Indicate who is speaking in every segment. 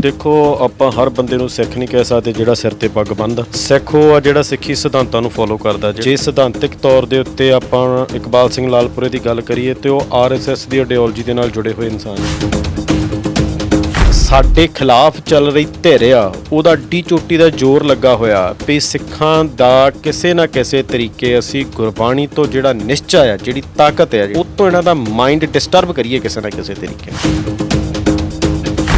Speaker 1: ਦੇਖੋ, ਆਪਾਂ ਹਰ ਬੰਦੇ ਨੂੰ ਸਿੱਖ ਨਹੀਂ ਕਹਿ ਸਕਦੇ ਜਿਹੜਾ ਸਿਰ ਤੇ ਪੱਗ ਬੰਨ੍ਹਦਾ ਸਿੱਖ ਉਹ ਆ ਜਿਹੜਾ ਸਿੱਖੀ ਸਿਧਾਂਤਾਂ ਨੂੰ ਫੋਲੋ ਕਰਦਾ। ਜੇ ਸਿਧਾਂਤਿਕ ਤੌਰ ਦੇ ਉੱਤੇ ਆਪਾਂ ਇਕਬਾਲ ਸਿੰਘ ਲਾਲਪੁਰੇ ਦੀ ਗੱਲ ਕਰੀਏ, ਤੇ ਉਹ ਆਰਐਸਐਸ ਦੀ ਆਈਡੀਓਲੋਜੀ ਦੇ ਨਾਲ ਜੁੜੇ ਹੋਏ ਇਨਸਾਨ ਸਾਡੇ ਖਿਲਾਫ ਚੱਲ ਰਹੀ ਧਿਰ ਆ, ਉਹਦਾ ਡੀ ਚੋਟੀ ਦਾ ਜ਼ੋਰ ਲੱਗਾ ਹੋਇਆ ਵੀ ਸਿੱਖਾਂ ਦਾ ਕਿਸੇ ਨਾ ਕਿਸੇ ਤਰੀਕੇ ਅਸੀਂ ਗੁਰਬਾਣੀ ਤੋਂ ਜਿਹੜਾ ਨਿਸ਼ਚਾ ਆ, ਜਿਹੜੀ ਤਾਕਤ ਆ, ਉਹ ਤੋਂ ਇਹਨਾਂ ਦਾ ਮਾਈਂਡ ਡਿਸਟਰਬ ਕਰੀਏ ਕਿਸੇ ਨਾ ਕਿਸੇ ਤਰੀਕੇ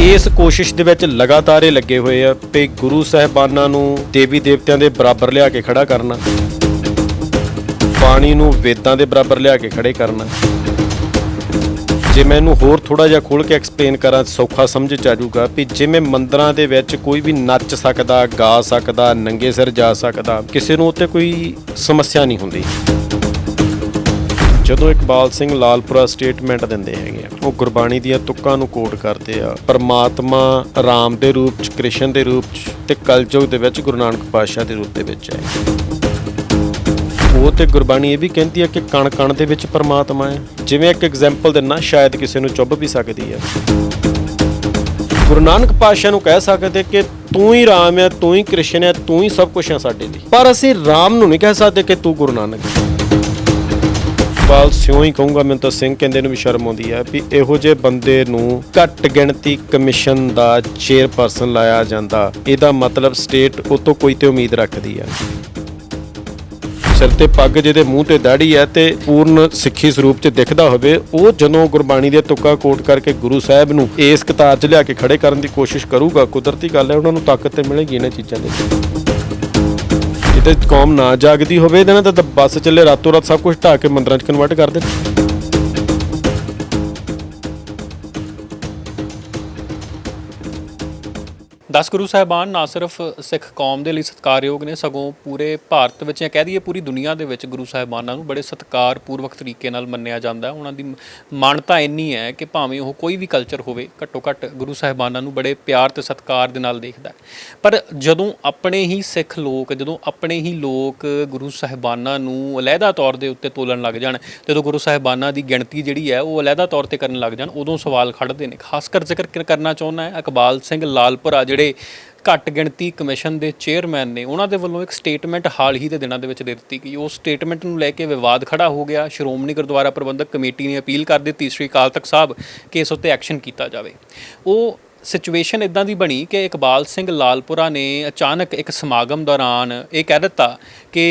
Speaker 1: ਇਸ ਕੋਸ਼ਿਸ਼ ਦੇ ਵਿੱਚ ਲਗਾਤਾਰ ਇਹ ਲੱਗੇ ਹੋਏ ਆ ਵੀ ਗੁਰੂ ਸਾਹਿਬਾਨਾਂ ਨੂੰ ਦੇਵੀ ਦੇਵਤਿਆਂ ਦੇ ਬਰਾਬਰ ਲਿਆ ਕੇ ਖੜਾ ਕਰਨਾ। ਪਾਣੀ ਨੂੰ ਵੇਦਾਂ ਦੇ ਬਰਾਬਰ ਲਿਆ ਕੇ ਖੜੇ ਕਰਨਾ। ਜੇ ਮੈਂ ਇਹਨੂੰ ਹੋਰ ਥੋੜਾ ਜਿਹਾ ਖੋਲ ਕੇ ਐਕਸਪਲੇਨ ਕਰਾਂ, ਸੌਖਾ ਸਮਝ ਚ ਆ ਜਾਊਗਾ ਵੀ ਜਿਵੇਂ ਮੰਦਰਾਂ ਦੇ ਵਿੱਚ ਕੋਈ ਵੀ ਨੱਚ ਸਕਦਾ, ਗਾ ਸਕਦਾ, ਨੰਗੇ ਸਿਰ ਜਾ ਸਕਦਾ, ਕਿਸੇ ਨੂੰ ਉੱਤੇ ਕੋਈ ਸਮੱਸਿਆ ਨਹੀਂ ਹੁੰਦੀ। ਜਦੋਂ ਇਕਬਾਲ ਸਿੰਘ ਲਾਲਪੁਰਾ ਸਟੇਟਮੈਂਟ ਦਿੰਦੇ ਹੈਗੇ ਆ, ਉਹ ਗੁਰਬਾਣੀ ਦੀਆਂ ਤੁਕਾਂ ਨੂੰ ਕੋਟ ਕਰਦੇ ਆ, ਪਰਮਾਤਮਾ ਰਾਮ ਦੇ ਰੂਪ ਚ, ਕ੍ਰਿਸ਼ਨ ਦੇ ਰੂਪ ਚ ਤੇ ਕਲਯੁਗ ਦੇ ਵਿੱਚ ਗੁਰੂ ਨਾਨਕ ਪਾਤਸ਼ਾਹ ਦੇ ਰੂਪ ਦੇ ਵਿੱਚ ਹੈ। ਉਹ ਤੇ ਗੁਰਬਾਣੀ ਇਹ ਵੀ ਕਹਿੰਦੀ ਹੈ ਕਿ ਕਣ ਕਣ ਦੇ ਵਿੱਚ ਪਰਮਾਤਮਾ ਹੈ। ਜਿਵੇਂ ਇੱਕ ਐਗਜ਼ਾਮਪਲ ਦਿੰਨਾ, ਸ਼ਾਇਦ ਕਿਸੇ ਨੂੰ ਚੁੱਭ ਵੀ ਸਕਦੀ ਹੈ ਗੁਰੂ ਨਾਨਕ ਪਾਤਸ਼ਾਹ ਨੂੰ ਕਹਿ ਸਕਦੇ ਕਿ ਤੂੰ ਹੀ ਰਾਮ ਹੈ ਤੂੰ ਹੀ ਕ੍ਰਿਸ਼ਨ ਹੈ ਤੂੰ ਹੀ ਸਭ ਕੁਝ ਹੈ ਸਾਡੇ ਲਈ। ਪਰ ਅਸੀਂ ਰਾਮ ਨੂੰ ਨਹੀਂ ਕਹਿ ਸਕਦੇ ਕਿ ਤੂੰ ਗੁਰੂ ਨਾਨਕ ਹੈ ਇਕਬਾਲ ਸਿਉਂ ਹੀ ਕਹੂੰਗਾ, ਮੈਨੂੰ ਤਾਂ ਸਿੰਘ ਕਹਿੰਦੇ ਨੂੰ ਵੀ ਸ਼ਰਮ ਆਉਂਦੀ ਹੈ ਵੀ ਇਹੋ ਜਿਹੇ ਬੰਦੇ ਨੂੰ ਘੱਟ ਗਿਣਤੀ ਕਮਿਸ਼ਨ ਦਾ ਚੇਅਰਪਰਸਨ ਲਾਇਆ ਜਾਂਦਾ। ਇਹਦਾ ਮਤਲਬ ਸਟੇਟ ਉਹ ਤੋਂ ਕੋਈ ਤੇ ਉਮੀਦ ਰੱਖਦੀ ਹੈ। ਸਿਰ ਤੇ ਪੱਗ ਜਿਹਦੇ ਮੂੰਹ ਤੇ ਦਾੜੀ ਹੈ ਤੇ ਪੂਰਨ ਸਿੱਖੀ ਸਰੂਪ ਚ ਦਿਖਦਾ ਹੋਵੇ, ਉਹ ਜਦੋਂ ਗੁਰਬਾਣੀ ਦੇ ਤੁੱਕਾ ਕੋਟ ਕਰਕੇ ਗੁਰੂ ਸਾਹਿਬ ਨੂੰ ਇਸ ਕਤਾਰ 'ਚ ਲਿਆ ਕੇ ਖੜੇ ਕਰਨ ਦੀ ਕੋਸ਼ਿਸ਼ ਕਰੂਗਾ, ਕੁਦਰਤੀ ਗੱਲ ਹੈ, ਉਹਨਾਂ ਨੂੰ ਤਾਕਤ ਤੇ ਮਿਲੇਗੀ ਇਹਨਾਂ ਚੀਜ਼ਾਂ ਦੇ ਜਿੱਤੇ ਕੌਮ ਨਾ ਜਾਗਦੀ ਹੋਵੇ ਇਹਦੇ ਨਾਲ ਤਾਂ ਬੱਸ ਚੱਲੇ ਰਾਤੋਂ ਰਾਤ ਸਭ ਕੁਝ ਢਾ ਕੇ ਮੰਦਰਾਂ 'ਚ ਕਨਵਰਟ ਕਰ ਦੇਣ
Speaker 2: ਦਸ ਗੁਰੂ ਸਾਹਿਬਾਨ ਨਾ ਸਿਰਫ ਸਿੱਖ ਕੌਮ ਦੇ ਲਈ ਸਤਿਕਾਰਯੋਗ ਨੇ, ਸਗੋਂ ਪੂਰੇ ਭਾਰਤ ਵਿੱਚ, ਜਾਂ ਕਹਿ ਦਈਏ ਪੂਰੀ ਦੁਨੀਆ ਦੇ ਵਿੱਚ ਗੁਰੂ ਸਾਹਿਬਾਨਾਂ ਨੂੰ ਬੜੇ ਸਤਿਕਾਰਪੂਰਵਕ ਤਰੀਕੇ ਨਾਲ ਮੰਨਿਆ ਜਾਂਦਾ ਹੈ। ਉਹਨਾਂ ਦੀ ਮਾਨਤਾ ਇੰਨੀ ਹੈ ਕਿ ਭਾਵੇਂ ਉਹ ਕੋਈ ਵੀ ਕਲਚਰ ਹੋਵੇ, ਘੱਟੋ ਘੱਟ ਗੁਰੂ ਸਾਹਿਬਾਨਾਂ ਨੂੰ ਬੜੇ ਪਿਆਰ ਤੇ ਸਤਿਕਾਰ ਦੇ ਨਾਲ ਦੇਖਦਾ ਹੈ। ਪਰ ਜਦੋਂ ਆਪਣੇ ਹੀ ਸਿੱਖ ਲੋਕ, ਜਦੋਂ ਆਪਣੇ ਹੀ ਲੋਕ ਗੁਰੂ ਸਾਹਿਬਾਨਾਂ ਨੂੰ ਅਲੱਗਾ ਤੌਰ ਦੇ ਉੱਤੇ ਤੋਲਣ ਲੱਗ ਜਾਣ ਜਦੋਂ ਗੁਰੂ ਸਾਹਿਬਾਨਾਂ ਦੀ ਗਿਣਤੀ ਜਿਹੜੀ ਹੈ ਉਹ ਅਲੱਗਾ ਤੌਰ ਤੇ ਕਰਨ ਲੱਗ ਜਾਣ, ਉਦੋਂ ਸਵਾਲ ਖੜਦੇ ਨੇ। ਖਾਸ ਕਰ ਜ਼ਿਕਰ ਕਰਨਾ ਚਾਹੁੰਦਾ ਹੈ, ਇਕਬਾਲ ਸਿੰਘ ਲਾਲਪੁਰਾ, ਜਿਹੜੇ ਘੱਟ ਗਿਣਤੀ ਕਮਿਸ਼ਨ ਦੇ ਚੇਅਰਮੈਨ ਨੇ, ਉਹਨਾਂ ਦੇ ਵੱਲੋਂ ਇੱਕ ਸਟੇਟਮੈਂਟ ਹਾਲ ਹੀ ਦੇ ਦਿਨਾਂ ਦੇ ਵਿੱਚ ਦੇ ਦਿੱਤੀ ਗਈ। ਉਸ ਸਟੇਟਮੈਂਟ ਨੂੰ ਲੈ ਕੇ ਵਿਵਾਦ ਖੜਾ ਹੋ ਗਿਆ। ਸ਼੍ਰੋਮਣੀ ਗੁਰਦੁਆਰਾ ਪ੍ਰਬੰਧਕ ਕਮੇਟੀ ਨੇ ਅਪੀਲ ਕਰ ਦਿੱਤੀ, ਸ੍ਰੀ ਅਕਾਲ ਤਖਤ ਸਾਹਿਬ, ਕਿ ਇਸ ਉੱਤੇ ਐਕਸ਼ਨ ਕੀਤਾ ਜਾਵੇ। ਉਹ ਸਿਚੁਏਸ਼ਨ ਇਦਾਂ ਦੀ ਬਣੀ ਕਿ ਇਕਬਾਲ ਸਿੰਘ ਲਾਲਪੁਰਾ ਨੇ ਅਚਾਨਕ ਇੱਕ ਸਮਾਗਮ ਦੌਰਾਨ ਇਹ ਕਹਿ ਦਿੱਤਾ ਕਿ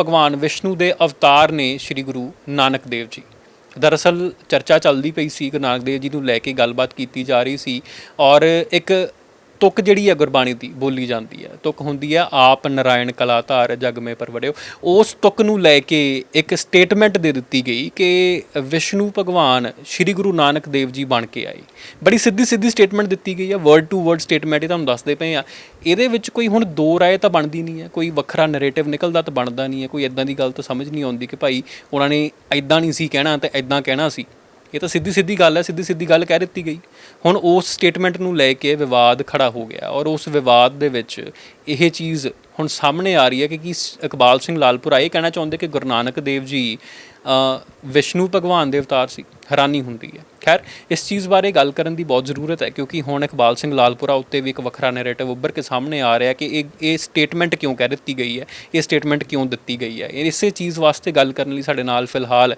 Speaker 2: ਭਗਵਾਨ ਵਿਸ਼ਨੂੰ ਦੇ ਅਵਤਾਰ ਨੇ ਸ੍ਰੀ ਗੁਰੂ ਨਾਨਕ ਦੇਵ ਜੀ। ਦਰਅਸਲ ਚਰਚਾ ਚੱਲਦੀ ਪਈ ਸੀ ਗੁਰੂ ਨਾਨਕ ਦੇਵ ਜੀ ਨੂੰ ਲੈ ਕੇ ਗੱਲਬਾਤ ਕੀਤੀ ਜਾ ਰਹੀ ਸੀ ਔਰ ਇੱਕ ਤੁਕ ਜਿਹੜੀ ਹੈ ਗੁਰਬਾਣੀ ਦੀ ਬੋਲੀ ਜਾਂਦੀ ਹੈ। ਤੁਕ ਹੁੰਦੀ ਹੈ, ਆਪ ਨਰਾਇਣ ਕਲਾਧਾਰ ਜਗ ਮੇ ਪਰਵੜਿਓ ਉਸ ਤੁਕ ਨੂੰ ਲੈ ਕੇ ਇੱਕ ਸਟੇਟਮੈਂਟ ਦੇ ਦਿੱਤੀ ਗਈ ਕਿ ਵਿਸ਼ਨੂੰ ਭਗਵਾਨ ਸ੍ਰੀ ਗੁਰੂ ਨਾਨਕ ਦੇਵ ਜੀ ਬਣ ਕੇ ਆਏ। ਬੜੀ ਸਿੱਧੀ ਸਿੱਧੀ ਸਟੇਟਮੈਂਟ ਦਿੱਤੀ ਗਈ ਹੈ ਵਰਡ ਟੂ ਵਰਡ ਸਟੇਟਮੈਂਟ ਇਹ ਤੁਹਾਨੂੰ ਦੱਸਦੇ ਪਏ ਆ। ਇਹਦੇ ਵਿੱਚ ਕੋਈ ਹੁਣ ਦੋ ਰਾਏ ਤਾਂ ਬਣਦੀ ਨਹੀਂ ਹੈ, ਕੋਈ ਵੱਖਰਾ ਨੈਰੇਟਿਵ ਨਿਕਲਦਾ ਤਾਂ ਬਣਦਾ ਨਹੀਂ ਹੈ, ਕੋਈ ਇਦਾਂ ਦੀ ਗੱਲ ਤਾਂ ਸਮਝ ਨਹੀਂ ਆਉਂਦੀ ਕਿ ਭਾਈ ਉਹਨਾਂ ਨੇ ਇਦਾਂ ਨਹੀਂ ਸੀ ਕਹਿਣਾ ਤੇ ਇਦਾਂ ਕਹਿਣਾ ਸੀ। ਇਹ ਤਾਂ ਸਿੱਧੀ ਸਿੱਧੀ ਗੱਲ ਹੈ ਸਿੱਧੀ ਸਿੱਧੀ ਗੱਲ ਕਹਿ ਦਿੱਤੀ ਗਈ। ਹੁਣ ਉਸ ਸਟੇਟਮੈਂਟ ਨੂੰ ਲੈ ਕੇ ਵਿਵਾਦ ਖੜਾ ਹੋ ਗਿਆ ਔਰ ਉਸ ਵਿਵਾਦ ਦੇ ਵਿੱਚ ਇਹ ਚੀਜ਼ ਹੁਣ ਸਾਹਮਣੇ ਆ ਰਹੀ ਹੈ ਕਿ ਕੀ ਇਕਬਾਲ ਸਿੰਘ ਲਾਲਪੁਰਾ ਇਹ ਕਹਿਣਾ ਚਾਹੁੰਦੇ ਕਿ ਗੁਰੂ ਨਾਨਕ ਦੇਵ ਜੀ ਵਿਸ਼ਨੂੰ ਭਗਵਾਨ ਦੇ ਅਵਤਾਰ ਸੀ, ਹੈਰਾਨੀ ਹੁੰਦੀ ਹੈ। ਖੈਰ, ਇਸ ਚੀਜ਼ ਬਾਰੇ ਗੱਲ ਕਰਨ ਦੀ ਬਹੁਤ ਜ਼ਰੂਰਤ ਹੈ, ਕਿਉਂਕਿ ਹੁਣ ਇਕਬਾਲ ਸਿੰਘ ਲਾਲਪੁਰਾ ਉੱਤੇ ਵੀ ਇੱਕ ਵੱਖਰਾ ਨੈਰੇਟਿਵ ਉੱਭਰ ਕੇ ਸਾਹਮਣੇ ਆ ਰਿਹਾ ਕਿ ਇਹ ਇਹ ਸਟੇਟਮੈਂਟ ਕਿਉਂ ਕਹਿ ਦਿੱਤੀ ਗਈ ਹੈ, ਇਹ ਸਟੇਟਮੈਂਟ ਕਿਉਂ ਦਿੱਤੀ ਗਈ ਹੈ। ਇਸੇ ਚੀਜ਼ ਵਾਸਤੇ ਗੱਲ ਕਰਨ ਲਈ ਸਾਡੇ ਨਾਲ ਫਿਲਹਾਲ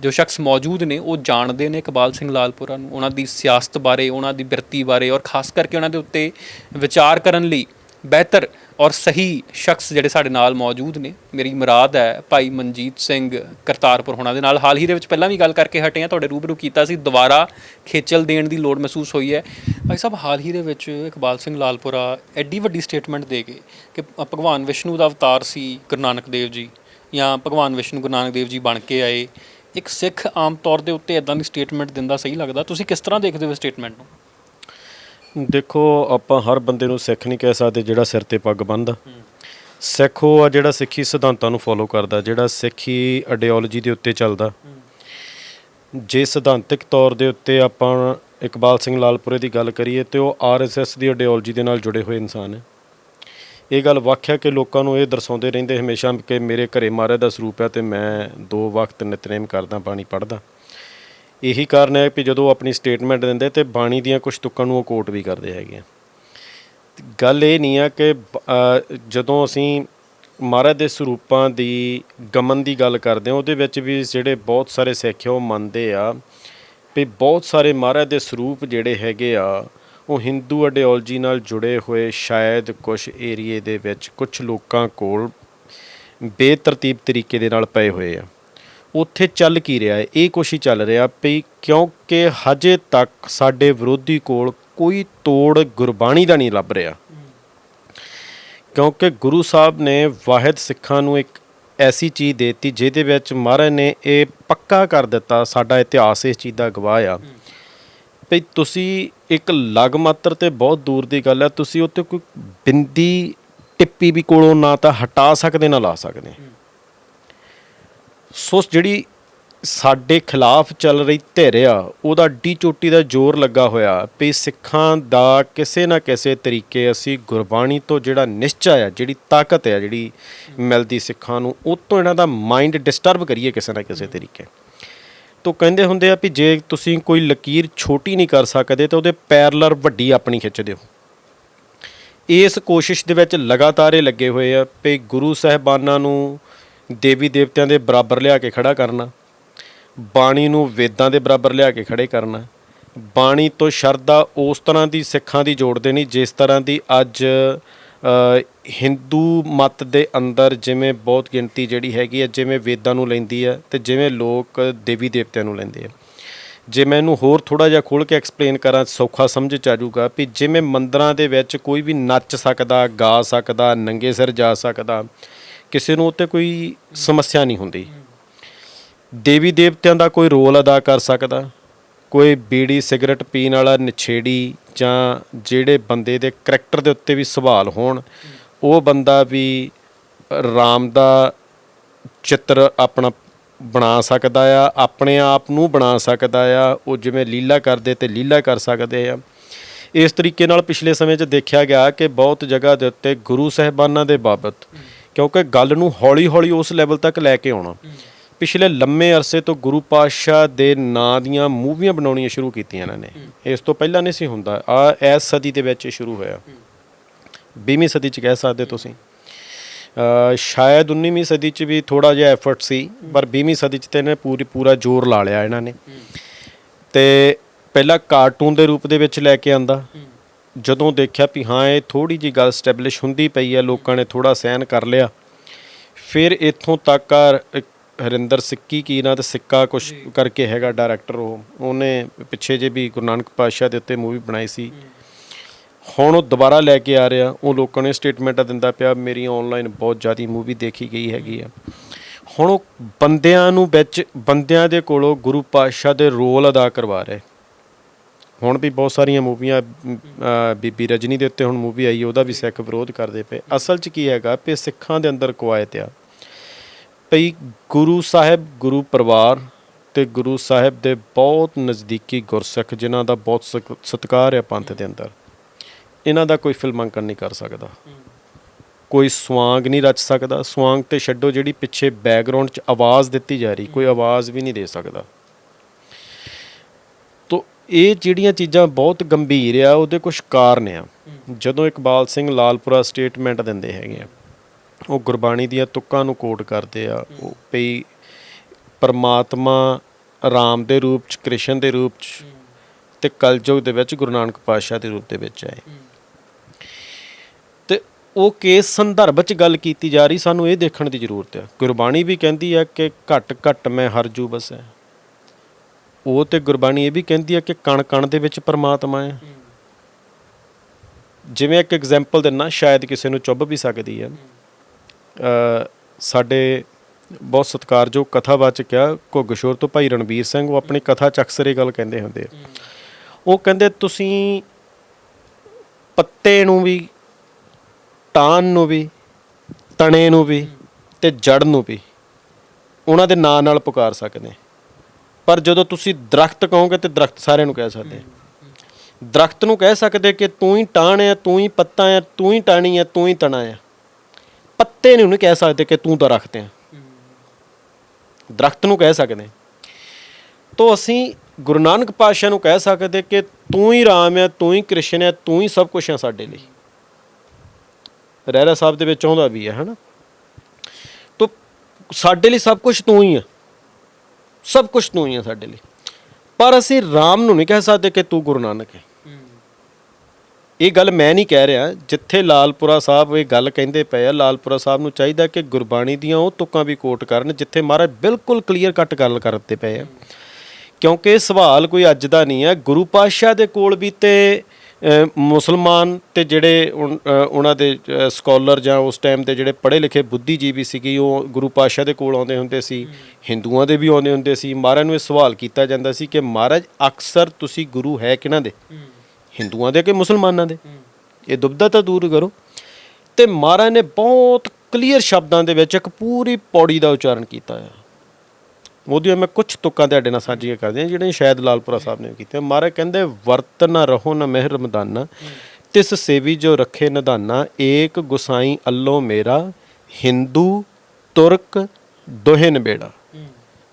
Speaker 2: ਜੋ ਸ਼ਖਸ ਮੌਜੂਦ ਨੇ, ਉਹ ਜਾਣਦੇ ਨੇ ਇਕਬਾਲ ਸਿੰਘ ਲਾਲਪੁਰਾ ਨੂੰ, ਉਹਨਾਂ ਦੀ ਸਿਆਸਤ ਬਾਰੇ, ਉਹਨਾਂ ਦੀ ਬਿਰਤੀ ਬਾਰੇ ਔਰ ਖਾਸ ਕਰਕੇ ਉਹਨਾਂ ਦੇ ਉੱਤੇ ਵਿਚਾਰ ਕਰਨ ਲਈ ਬਿਹਤਰ ਔਰ ਸਹੀ ਸ਼ਖਸ ਜਿਹੜੇ ਸਾਡੇ ਨਾਲ ਮੌਜੂਦ ਨੇ। ਮੇਰੀ ਮੁਰਾਦ ਹੈ ਭਾਈ ਮਨਜੀਤ ਸਿੰਘ ਕਰਤਾਰਪੁਰ ਹੋਣਾ ਦੇ ਨਾਲ। ਹਾਲ ਹੀ ਦੇ ਵਿੱਚ ਪਹਿਲਾਂ ਵੀ ਗੱਲ ਕਰਕੇ ਹਟੇ ਆ ਤੁਹਾਡੇ ਰੂਬਰੂ ਕੀਤਾ ਸੀ। ਦੁਬਾਰਾ ਖੇਚਲ ਦੇਣ ਦੀ ਲੋੜ ਮਹਿਸੂਸ ਹੋਈ ਹੈ। ਭਾਈ ਸਾਹਿਬ, ਹਾਲ ਹੀ ਦੇ ਵਿੱਚ ਇਕਬਾਲ ਸਿੰਘ ਲਾਲਪੁਰਾ ਐਡੀ ਵੱਡੀ ਸਟੇਟਮੈਂਟ ਦੇ ਗਏ ਕਿ ਭਗਵਾਨ ਵਿਸ਼ਨੂੰ ਦਾ ਅਵਤਾਰ ਸੀ ਗੁਰੂ ਨਾਨਕ ਦੇਵ ਜੀ ਜਾਂ ਭਗਵਾਨ ਵਿਸ਼ਨੂੰ ਗੁਰੂ ਨਾਨਕ ਦੇਵ ਜੀ ਬਣ ਕੇ ਆਏ। ਇੱਕ ਸਿੱਖ ਆਮ ਤੌਰ ਦੇ ਉੱਤੇ ਇਦਾਂ ਦੀ ਸਟੇਟਮੈਂਟ ਦਿੰਦਾ ਸਹੀ ਲੱਗਦਾ। ਤੁਸੀਂ ਕਿਸ ਤਰ੍ਹਾਂ ਦੇਖਦੇ ਹੋ ਸਟੇਟਮੈਂਟ ਨੂੰ?
Speaker 1: ਦੇਖੋ, ਆਪਾਂ ਹਰ ਬੰਦੇ ਨੂੰ ਸਿੱਖ ਨਹੀਂ ਕਹਿ ਸਕਦੇ ਜਿਹੜਾ ਸਿਰ ਤੇ ਪੱਗ ਬੰਨ੍ਹਦਾ। ਸਿੱਖ ਉਹ ਆ ਜਿਹੜਾ ਸਿੱਖੀ ਸਿਧਾਂਤਾਂ ਨੂੰ ਫੋਲੋ ਕਰਦਾ, ਜਿਹੜਾ ਸਿੱਖੀ ਆਈਡੀਓਲੋਜੀ ਦੇ ਉੱਤੇ ਚੱਲਦਾ। ਜੇ ਸਿਧਾਂਤਕ ਤੌਰ ਦੇ ਉੱਤੇ ਆਪਾਂ ਇਕਬਾਲ ਸਿੰਘ ਲਾਲਪੁਰੇ ਦੀ ਗੱਲ ਕਰੀਏ, ਤੇ ਉਹ ਆਰਐਸਐਸ ਦੀ ਆਈਡੀਓਲੋਜੀ ਦੇ ਨਾਲ ਜੁੜੇ ਹੋਏ ਇਨਸਾਨ ਹੈ। ਇਹ ਗੱਲ ਵਾਕਿਆ ਕਿ ਲੋਕਾਂ ਨੂੰ ਇਹ ਦਰਸਾਉਂਦੇ ਰਹਿੰਦੇ ਹਮੇਸ਼ਾ ਕਿ ਮੇਰੇ ਘਰੇ ਮਹਾਰਾਜ ਦਾ ਸਰੂਪ ਹੈ ਤੇ ਮੈਂ ਦੋ ਵਕਤ ਨਿਤਨੇਮ ਕਰਦਾ ਪਾਣੀ ਪੜਦਾ ਇਹੀ ਕਾਰਨ ਹੈ ਕਿ ਜਦੋਂ ਆਪਣੀ ਸਟੇਟਮੈਂਟ ਦਿੰਦੇ ਤੇ ਬਾਣੀ ਦੀਆਂ ਕੁਝ ਤੁਕਾਂ ਨੂੰ ਉਹ ਕੋਟ ਵੀ ਕਰਦੇ ਹੈਗੇ ਆ। ਗੱਲ ਇਹ ਨਹੀਂ ਆ ਕਿ ਜਦੋਂ ਅਸੀਂ ਮਹਾਰਾਜ ਦੇ ਸਰੂਪਾਂ ਦੀ ਗਮਨ ਦੀ ਗੱਲ ਕਰਦੇ ਹਾਂ, ਉਹਦੇ ਵਿੱਚ ਵੀ ਜਿਹੜੇ ਬਹੁਤ ਸਾਰੇ ਸਿੱਖ ਆ, ਉਹ ਮੰਨਦੇ ਆ ਵੀ ਬਹੁਤ ਸਾਰੇ ਮਹਾਰਾਜ ਦੇ ਸਰੂਪ ਜਿਹੜੇ ਹੈਗੇ ਆ, ਉਹ ਹਿੰਦੂ ਆਈਡੀਓਲੋਜੀ ਨਾਲ ਜੁੜੇ ਹੋਏ ਸ਼ਾਇਦ ਕੁਝ ਏਰੀਏ ਦੇ ਵਿੱਚ ਕੁਝ ਲੋਕਾਂ ਕੋਲ ਬੇਤਰਤੀਬ ਤਰੀਕੇ ਦੇ ਨਾਲ ਪਏ ਹੋਏ ਆ। ਉੱਥੇ ਚੱਲ ਕੀ ਰਿਹਾ ਹੈ? ਇਹ ਕੁਛ ਹੀ ਚੱਲ ਰਿਹਾ ਵੀ ਕਿਉਂਕਿ ਹਜੇ ਤੱਕ ਸਾਡੇ ਵਿਰੋਧੀ ਕੋਲ ਕੋਈ ਤੋੜ ਗੁਰਬਾਣੀ ਦਾ ਨਹੀਂ ਲੱਭ ਰਿਹਾ। ਕਿਉਂਕਿ ਗੁਰੂ ਸਾਹਿਬ ਨੇ ਵਾਹਿਦ ਸਿੱਖਾਂ ਨੂੰ ਇੱਕ ਐਸੀ ਚੀਜ਼ ਦੇਤੀ ਜਿਹਦੇ ਵਿੱਚ ਮਹਾਰਾਜ ਨੇ ਇਹ ਪੱਕਾ ਕਰ ਦਿੱਤਾ, ਸਾਡਾ ਇਤਿਹਾਸ ਇਸ ਚੀਜ਼ ਦਾ ਗਵਾਹ ਆ। ਵੀ ਤੁਸੀਂ ਇੱਕ ਲਗ ਮਾਤਰ ਤੇ ਬਹੁਤ ਦੂਰ ਦੀ ਗੱਲ ਹੈ ਤੁਸੀਂ ਉੱਤੇ ਕੋਈ ਬਿੰਦੀ ਟਿੱਪੀ ਵੀ ਕੋਲੋਂ ਨਾ ਤਾਂ ਹਟਾ ਸਕਦੇ, ਨਾ ਲਾ ਸਕਦੇ। ਸੋ ਜਿਹੜੀ ਸਾਡੇ ਖਿਲਾਫ ਚੱਲ ਰਹੀ ਧਿਰ ਆ, ਉਹਦਾ ਡੀ ਚੋਟੀ ਦਾ ਜ਼ੋਰ ਲੱਗਾ ਹੋਇਆ। ਵੀ ਸਿੱਖਾਂ ਦਾ ਕਿਸੇ ਨਾ ਕਿਸੇ ਤਰੀਕੇ ਅਸੀਂ ਗੁਰਬਾਣੀ ਤੋਂ ਜਿਹੜਾ ਨਿਸ਼ਚਾ ਆ, ਜਿਹੜੀ ਤਾਕਤ ਆ, ਜਿਹੜੀ ਮਿਲਦੀ ਸਿੱਖਾਂ ਨੂੰ, ਉਹ ਤੋਂ ਇਹਨਾਂ ਦਾ ਮਾਈਂਡ ਡਿਸਟਰਬ ਕਰੀਏ ਕਿਸੇ ਨਾ ਕਿਸੇ ਤਰੀਕੇ। ਤੋਂ ਕਹਿੰਦੇ ਹੁੰਦੇ ਆ ਵੀ ਜੇ ਤੁਸੀਂ ਕੋਈ ਲਕੀਰ ਛੋਟੀ ਨਹੀਂ ਕਰ ਸਕਦੇ, ਤਾਂ ਉਹਦੇ ਪੈਰਲਰ ਵੱਡੀ ਆਪਣੀ ਖਿੱਚ ਦਿਓ। ਇਸ ਕੋਸ਼ਿਸ਼ ਦੇ ਵਿੱਚ ਲਗਾਤਾਰ ਇਹ ਲੱਗੇ ਹੋਏ ਆ ਵੀ ਗੁਰੂ ਸਾਹਿਬਾਨਾਂ ਨੂੰ ਦੇਵੀ ਦੇਵਤਿਆਂ ਦੇ ਬਰਾਬਰ ਲਿਆ ਕੇ ਖੜਾ ਕਰਨਾ, ਬਾਣੀ ਨੂੰ ਵੇਦਾਂ ਦੇ ਬਰਾਬਰ ਲਿਆ ਕੇ ਖੜੇ ਕਰਨਾ, ਬਾਣੀ ਤੋਂ ਸ਼ਰਧਾ ਉਸ ਤਰ੍ਹਾਂ ਦੀ ਸਿੱਖਾਂ ਦੀ ਜੋੜਦੇ ਨਹੀਂ ਜਿਸ ਤਰ੍ਹਾਂ ਦੀ ਅੱਜ ਹਿੰਦੂ ਮਤ ਦੇ ਅੰਦਰ ਜਿਵੇਂ ਬਹੁਤ ਗਿਣਤੀ ਜਿਹੜੀ ਹੈਗੀ ਹੈ, ਜਿਵੇਂ ਵੇਦਾਂ ਨੂੰ ਲੈਂਦੀ ਹੈ ਤੇ ਜਿਵੇਂ ਲੋਕ ਦੇਵੀ ਦੇਵਤਿਆਂ ਨੂੰ ਲੈਂਦੇ ਆ। ਜੇ ਮੈਂ ਇਹਨੂੰ ਹੋਰ ਥੋੜਾ ਜਿਹਾ ਖੋਲ ਕੇ ਐਕਸਪਲੇਨ ਕਰਾਂ, ਸੌਖਾ ਸਮਝ ਚ ਆ ਜਾਊਗਾ ਵੀ ਜਿਵੇਂ ਮੰਦਰਾਂ ਦੇ ਵਿੱਚ ਕੋਈ ਵੀ ਨੱਚ ਸਕਦਾ, ਗਾ ਸਕਦਾ, ਨੰਗੇ ਸਿਰ ਜਾ ਸਕਦਾ ਕਿਸੇ ਨੂੰ ਉੱਤੇ ਕੋਈ ਸਮੱਸਿਆ ਨਹੀਂ ਹੁੰਦੀ। ਦੇਵੀ ਦੇਵਤਿਆਂ ਦਾ ਕੋਈ ਰੋਲ ਅਦਾ ਕਰ ਸਕਦਾ, ਕੋਈ ਬੀੜੀ, ਸਿਗਰਟ ਪੀਣ ਵਾਲਾ, ਨਛੇੜੀ ਜਾਂ ਜਿਹੜੇ ਬੰਦੇ ਦੇ ਕਰੈਕਟਰ ਦੇ ਉੱਤੇ ਵੀ ਸਵਾਲ ਹੋਣ, ਉਹ ਬੰਦਾ ਵੀ ਰਾਮ ਦਾ ਚਿੱਤਰ ਆਪਣਾ ਬਣਾ ਸਕਦਾ ਆ, ਆਪਣੇ ਆਪ ਨੂੰ ਬਣਾ ਸਕਦਾ ਆ, ਉਹ ਜਿਵੇਂ ਲੀਲਾ ਕਰਦੇ ਤੇ ਲੀਲਾ ਕਰ ਸਕਦੇ ਆ। ਇਸ ਤਰੀਕੇ ਨਾਲ ਪਿਛਲੇ ਸਮੇਂ 'ਚ ਦੇਖਿਆ ਗਿਆ ਕਿ ਬਹੁਤ ਜਗ੍ਹਾ ਦੇ ਉੱਤੇ ਗੁਰੂ ਸਾਹਿਬਾਨਾਂ ਦੇ ਬਾਬਤ ਕਿਉਂਕਿ ਗੱਲ ਨੂੰ ਹੌਲੀ-ਹੌਲੀ ਉਸ ਲੈਵਲ ਤੱਕ ਲੈ ਕੇ ਆਉਣਾ। ਪਿਛਲੇ ਲੰਮੇ ਅਰਸੇ ਤੋਂ ਗੁਰੂ ਪਾਤਸ਼ਾਹ ਦੇ ਨਾਂ ਦੀਆਂ ਮੂਵੀਆਂ ਬਣਾਉਣੀਆਂ ਸ਼ੁਰੂ ਕੀਤੀਆਂ ਇਹਨਾਂ ਨੇ। ਇਸ ਤੋਂ ਪਹਿਲਾਂ ਨਹੀਂ ਸੀ ਹੁੰਦਾ। ਆ ਇਸ ਸਦੀ ਦੇ ਵਿੱਚ ਸ਼ੁਰੂ ਹੋਇਆ। 20ਵੀਂ ਸਦੀ ਚ ਕਹਿ ਸਕਦੇ ਤੁਸੀਂ। ਸ਼ਾਇਦ 19ਵੀਂ ਸਦੀ ਚ ਵੀ ਥੋੜਾ ਜਿਹਾ ਐਫਰਟ ਸੀ, ਪਰ 20ਵੀਂ ਸਦੀ ਚ ਤੇ ਇਹਨੇ ਪੂਰੀ, ਪੂਰਾ ਜ਼ੋਰ ਲਾ ਲਿਆ ਇਹਨਾਂ ਨੇ। ਤੇ ਪਹਿਲਾਂ ਕਾਰਟੂਨ ਦੇ ਰੂਪ ਦੇ ਵਿੱਚ ਲੈ ਕੇ ਆਂਦਾ। ਜਦੋਂ ਦੇਖਿਆ ਵੀ ਹਾਂ ਇਹ ਥੋੜੀ ਜੀ ਗੱਲ ਸਟੈਬਲਿਸ਼ ਹੁੰਦੀ ਪਈ ਹੈ ਲੋਕਾਂ ਨੇ ਥੋੜਾ ਸਹਿਨ ਕਰ ਲਿਆ। ਫਿਰ ਇੱਥੋਂ ਤੱਕ ਹਰਿੰਦਰ ਸਿੱਕੀ ਕੀ ਨਾਂ ਤੇ ਸਿੱਕਾ ਕੁਛ ਕਰਕੇ ਹੈਗਾ ਡਾਇਰੈਕਟਰ ਉਹ। ਉਹਨੇ ਪਿੱਛੇ ਜੇ ਵੀ ਗੁਰੂ ਨਾਨਕ ਪਾਤਸ਼ਾਹ ਦੇ ਉੱਤੇ ਮੂਵੀ ਬਣਾਈ ਸੀ। ਹੁਣ ਉਹ ਦੁਬਾਰਾ ਲੈ ਕੇ ਆ ਰਿਹਾ। ਉਹ ਲੋਕਾਂ ਨੇ ਸਟੇਟਮੈਂਟਾਂ ਦਿੰਦਾ ਪਿਆ ਮੇਰੀ ਆਨਲਾਈਨ ਬਹੁਤ ਜ਼ਿਆਦੀ ਮੂਵੀ ਦੇਖੀ ਗਈ ਹੈਗੀ ਆ। ਹੁਣ ਉਹ ਬੰਦਿਆਂ ਨੂੰ ਵਿੱਚ ਬੰਦਿਆਂ ਦੇ ਕੋਲੋਂ ਗੁਰੂ ਪਾਤਸ਼ਾਹ ਦੇ ਰੋਲ ਅਦਾ ਕਰਵਾ ਰਹੇ। ਹੁਣ ਵੀ ਬਹੁਤ ਸਾਰੀਆਂ ਮੂਵੀਆਂ ਬੀਬੀ ਰਜਨੀ ਦੇ ਉੱਤੇ ਹੁਣ ਮੂਵੀ ਆਈ, ਉਹਦਾ ਵੀ ਸਿੱਖ ਵਿਰੋਧ ਕਰਦੇ ਪਏ। ਅਸਲ 'ਚ ਕੀ ਹੈਗਾ ਵੀ ਸਿੱਖਾਂ ਦੇ ਅੰਦਰ ਕਵਾਇਤ ਆ। ਭਈ ਗੁਰੂ ਸਾਹਿਬ, ਗੁਰੂ ਪਰਿਵਾਰ ਤੇ ਗੁਰੂ ਸਾਹਿਬ ਦੇ ਬਹੁਤ ਨਜ਼ਦੀਕੀ ਗੁਰਸਿੱਖ, ਜਿਨ੍ਹਾਂ ਦਾ ਬਹੁਤ ਸਕ- ਸਤਿਕਾਰ ਹੈ ਪੰਥ ਦੇ ਅੰਦਰ। ਇਹਨਾਂ ਦਾ ਕੋਈ ਫਿਲਮਾਂਕਣ ਨਹੀਂ ਕਰ ਸਕਦਾ। ਕੋਈ ਸਵਾਂਗ ਨਹੀਂ ਰਚ ਸਕਦਾ। ਸਵਾਂਗ ਤੇ ਛੱਡੋ ਜਿਹੜੀ ਪਿੱਛੇ ਬੈਕਗ੍ਰਾਉਂਡ 'ਚ ਆਵਾਜ਼ ਦਿੱਤੀ ਜਾ ਰਹੀ, ਕੋਈ ਆਵਾਜ਼ ਵੀ ਨਹੀਂ ਦੇ ਸਕਦਾ। ਇਹ ਜਿਹੜੀਆਂ ਚੀਜ਼ਾਂ ਬਹੁਤ ਗੰਭੀਰ ਆ, ਉਹਦੇ ਕੁਝ ਕਾਰਨ ਆ। ਜਦੋਂ ਇਕਬਾਲ ਸਿੰਘ ਲਾਲਪੁਰਾ ਸਟੇਟਮੈਂਟ ਦਿੰਦੇ ਹੈਗੇ ਆ, ਉਹ ਗੁਰਬਾਣੀ ਦੀਆਂ ਤੁਕਾਂ ਨੂੰ ਕੋਟ ਕਰਦੇ ਆ, ਉਹ ਪਈ ਪਰਮਾਤਮਾ ਰਾਮ ਦੇ ਰੂਪ ਚ, ਕ੍ਰਿਸ਼ਨ ਦੇ ਰੂਪ ਚ ਤੇ ਕਲਯੁਗ ਦੇ ਵਿੱਚ ਗੁਰੂ ਨਾਨਕ ਪਾਤਸ਼ਾਹ ਦੇ ਰੂਪ ਦੇ ਵਿੱਚ ਆਏ। ਤੇ ਉਹ ਕੇਸ ਸੰਦਰਭ ਚ ਗੱਲ ਕੀਤੀ ਜਾ ਰਹੀ, ਸਾਨੂੰ ਇਹ ਦੇਖਣ ਦੀ ਜ਼ਰੂਰਤ ਹੈ ਗੁਰਬਾਣੀ ਵੀ ਕਹਿੰਦੀ ਆ ਕਿ ਘਟ ਘਟ ਮੈਂ ਹਰ ਜੂ ਬਸ। ਹੈ ਉਹ ਤੇ ਗੁਰਬਾਣੀ ਇਹ ਵੀ ਕਹਿੰਦੀ ਹੈ ਕਿ ਕਣ ਕਣ ਦੇ ਵਿੱਚ ਪਰਮਾਤਮਾ ਹੈ। ਜਿਵੇਂ ਇੱਕ ਐਗਜ਼ਾਮਪਲ ਦਿੰਨਾ, ਸ਼ਾਇਦ ਕਿਸੇ ਨੂੰ ਚੁੱਭ ਵੀ ਸਕਦੀ ਹੈ। ਸਾਡੇ ਬਹੁਤ ਸਤਿਕਾਰਯੋਗ ਕਥਾਵਾਚਕ ਆ, ਘੁੱਗਸ਼ੋਰ ਤੋਂ ਭਾਈ ਰਣਬੀਰ ਸਿੰਘ, ਉਹ ਆਪਣੀ ਕਥਾ ਚ ਅਕਸਰ ਇਹ ਗੱਲ ਕਹਿੰਦੇ ਹੁੰਦੇ ਆ। ਉਹ ਕਹਿੰਦੇ, ਤੁਸੀਂ ਪੱਤੇ ਨੂੰ ਵੀ, ਟਾਨ ਨੂੰ ਵੀ, ਤਣੇ ਨੂੰ ਵੀ ਤੇ ਜੜ ਨੂੰ ਵੀ, ਉਹਨਾਂ ਦੇ ਨਾਂ ਨਾਲ ਪੁਕਾਰ ਸਕਦੇ ਪਰ ਜਦੋਂ ਤੁਸੀਂ ਦਰਖਤ ਕਹੋਗੇ ਤੇ ਦਰਖਤ ਸਾਰਿਆਂ ਨੂੰ ਕਹਿ ਸਕਦੇ ਦਰਖਤ ਨੂੰ ਕਹਿ ਸਕਦੇ ਕਿ ਤੂੰ ਹੀ ਟਾਣ ਹੈ ਤੂੰ ਹੀ ਪੱਤਾ ਹੈ ਤੂੰ ਹੀ ਟਾਣੀ ਹੈ ਤੂੰ ਹੀ ਤਣਾ ਹੈ ਪੱਤੇ ਨੂੰ ਨਹੀਂ ਕਹਿ ਸਕਦੇ ਕਿ ਤੂੰ ਦਰਖਤ ਹੈ ਦਰਖਤ ਨੂੰ ਕਹਿ ਸਕਦੇ। ਤੋਂ ਅਸੀਂ ਗੁਰੂ ਨਾਨਕ ਪਾਤਸ਼ਾਹ ਨੂੰ ਕਹਿ ਸਕਦੇ ਕਿ ਤੂੰ ਹੀ ਰਾਮ ਹੈ ਤੂੰ ਹੀ ਕ੍ਰਿਸ਼ਨ ਹੈ ਤੂੰ ਹੀ ਸਭ ਕੁਝ ਹੈ ਸਾਡੇ ਲਈ। ਰਹਿਰਾ ਸਾਹਿਬ ਦੇ ਵਿੱਚ ਆਉਂਦਾ ਵੀ ਹੈ ਹਨਾ? ਤੋ ਸਾਡੇ ਲਈ ਸਭ ਕੁਝ ਤੂੰ ਹੀ ਹੈ ਸਭ ਕੁਝ ਤੂੰ ਹੀ ਹੈ ਸਾਡੇ ਲਈ। ਪਰ ਅਸੀਂ ਰਾਮ ਨੂੰ ਨਹੀਂ ਕਹਿ ਸਕਦੇ ਕਿ ਤੂੰ ਗੁਰੂ ਨਾਨਕ ਹੈ। ਇਹ ਗੱਲ ਮੈਂ ਨਹੀਂ ਕਹਿ ਰਿਹਾ, ਜਿੱਥੇ ਲਾਲਪੁਰਾ ਸਾਹਿਬ ਇਹ ਗੱਲ ਕਹਿੰਦੇ ਪਏ ਆ, ਲਾਲਪੁਰਾ ਸਾਹਿਬ ਨੂੰ ਚਾਹੀਦਾ ਕਿ ਗੁਰਬਾਣੀ ਦੀਆਂ ਉਹ ਤੁਕਾਂ ਵੀ ਕੋਟ ਕਰਨ, ਜਿੱਥੇ ਮਹਾਰਾਜ ਬਿਲਕੁਲ ਕਲੀਅਰ ਕੱਟ ਗੱਲ ਕਰਦੇ ਪਏ ਆ। ਕਿਉਂਕਿ ਸਵਾਲ ਕੋਈ ਅੱਜ ਦਾ ਨਹੀਂ ਹੈ। ਗੁਰੂ ਪਾਤਸ਼ਾਹ ਦੇ ਕੋਲ ਵੀ ਤੇ ਮੁਸਲਮਾਨ ਤੇ ਜਿਹੜੇ ਉਹਨਾਂ ਦੇ ਸਕਾਲਰ ਜਾਂ ਉਸ ਟਾਈਮ ਦੇ ਜਿਹੜੇ ਪੜ੍ਹੇ ਲਿਖੇ ਬੁੱਧੀਜੀਵੀ ਸੀਗੇ, ਉਹ ਗੁਰੂ ਪਾਤਸ਼ਾਹ ਦੇ ਕੋਲ ਆਉਂਦੇ ਹੁੰਦੇ ਸੀ, ਹਿੰਦੂਆਂ ਦੇ ਵੀ ਆਉਂਦੇ ਹੁੰਦੇ ਸੀ। ਮਹਾਰਾਜ ਨੂੰ ਇਹ ਸਵਾਲ ਕੀਤਾ ਜਾਂਦਾ ਸੀ ਕਿ ਮਹਾਰਾਜ, ਅਕਸਰ ਤੁਸੀਂ ਗੁਰੂ ਹੈ ਕਿਹਨਾਂ ਦੇ? ਹਿੰਦੂਆਂ ਦੇ ਕਿ ਮੁਸਲਮਾਨਾਂ ਦੇ? ਇਹ ਦੁਬਦਾ ਤਾਂ ਦੂਰ ਕਰੋ। ਤੇ ਮਹਾਰਾਜ ਨੇ ਬਹੁਤ ਕਲੀਅਰ ਸ਼ਬਦਾਂ ਦੇ ਵਿੱਚ ਇੱਕ ਪੂਰੀ ਪੌੜੀ ਦਾ ਉਚਾਰਨ ਕੀਤਾ ਹੈ ਉਹਦੀਆਂ ਮੈਂ ਕੁਝ ਤੁਕਾਂ ਤੁਹਾਡੇ ਨਾਲ ਸਾਂਝੀਆਂ ਕਰਦੀਆਂ, ਜਿਹੜੀਆਂ ਸ਼ਾਇਦ ਲਾਲਪੁਰਾ ਸਾਹਿਬ ਨੇ ਕੀਤੀਆਂ। ਮਹਾਰਾਜ ਕਹਿੰਦੇ, ਵਰਤ ਨਾ ਰਹੋ, ਨਾ ਮਹਿਰ ਮਦਾਨਾ। ਤਿਸ ਸੇਵੀ ਜੋ ਰੱਖੇ ਨਿਧਾਨਾ ਏਕ ਗੁਸਾਈ ਅੱਲੋ ਮੇਰਾ, ਹਿੰਦੂ, ਤੁਰਕ, ਦੋਹੇ ਨਬੇੜਾ।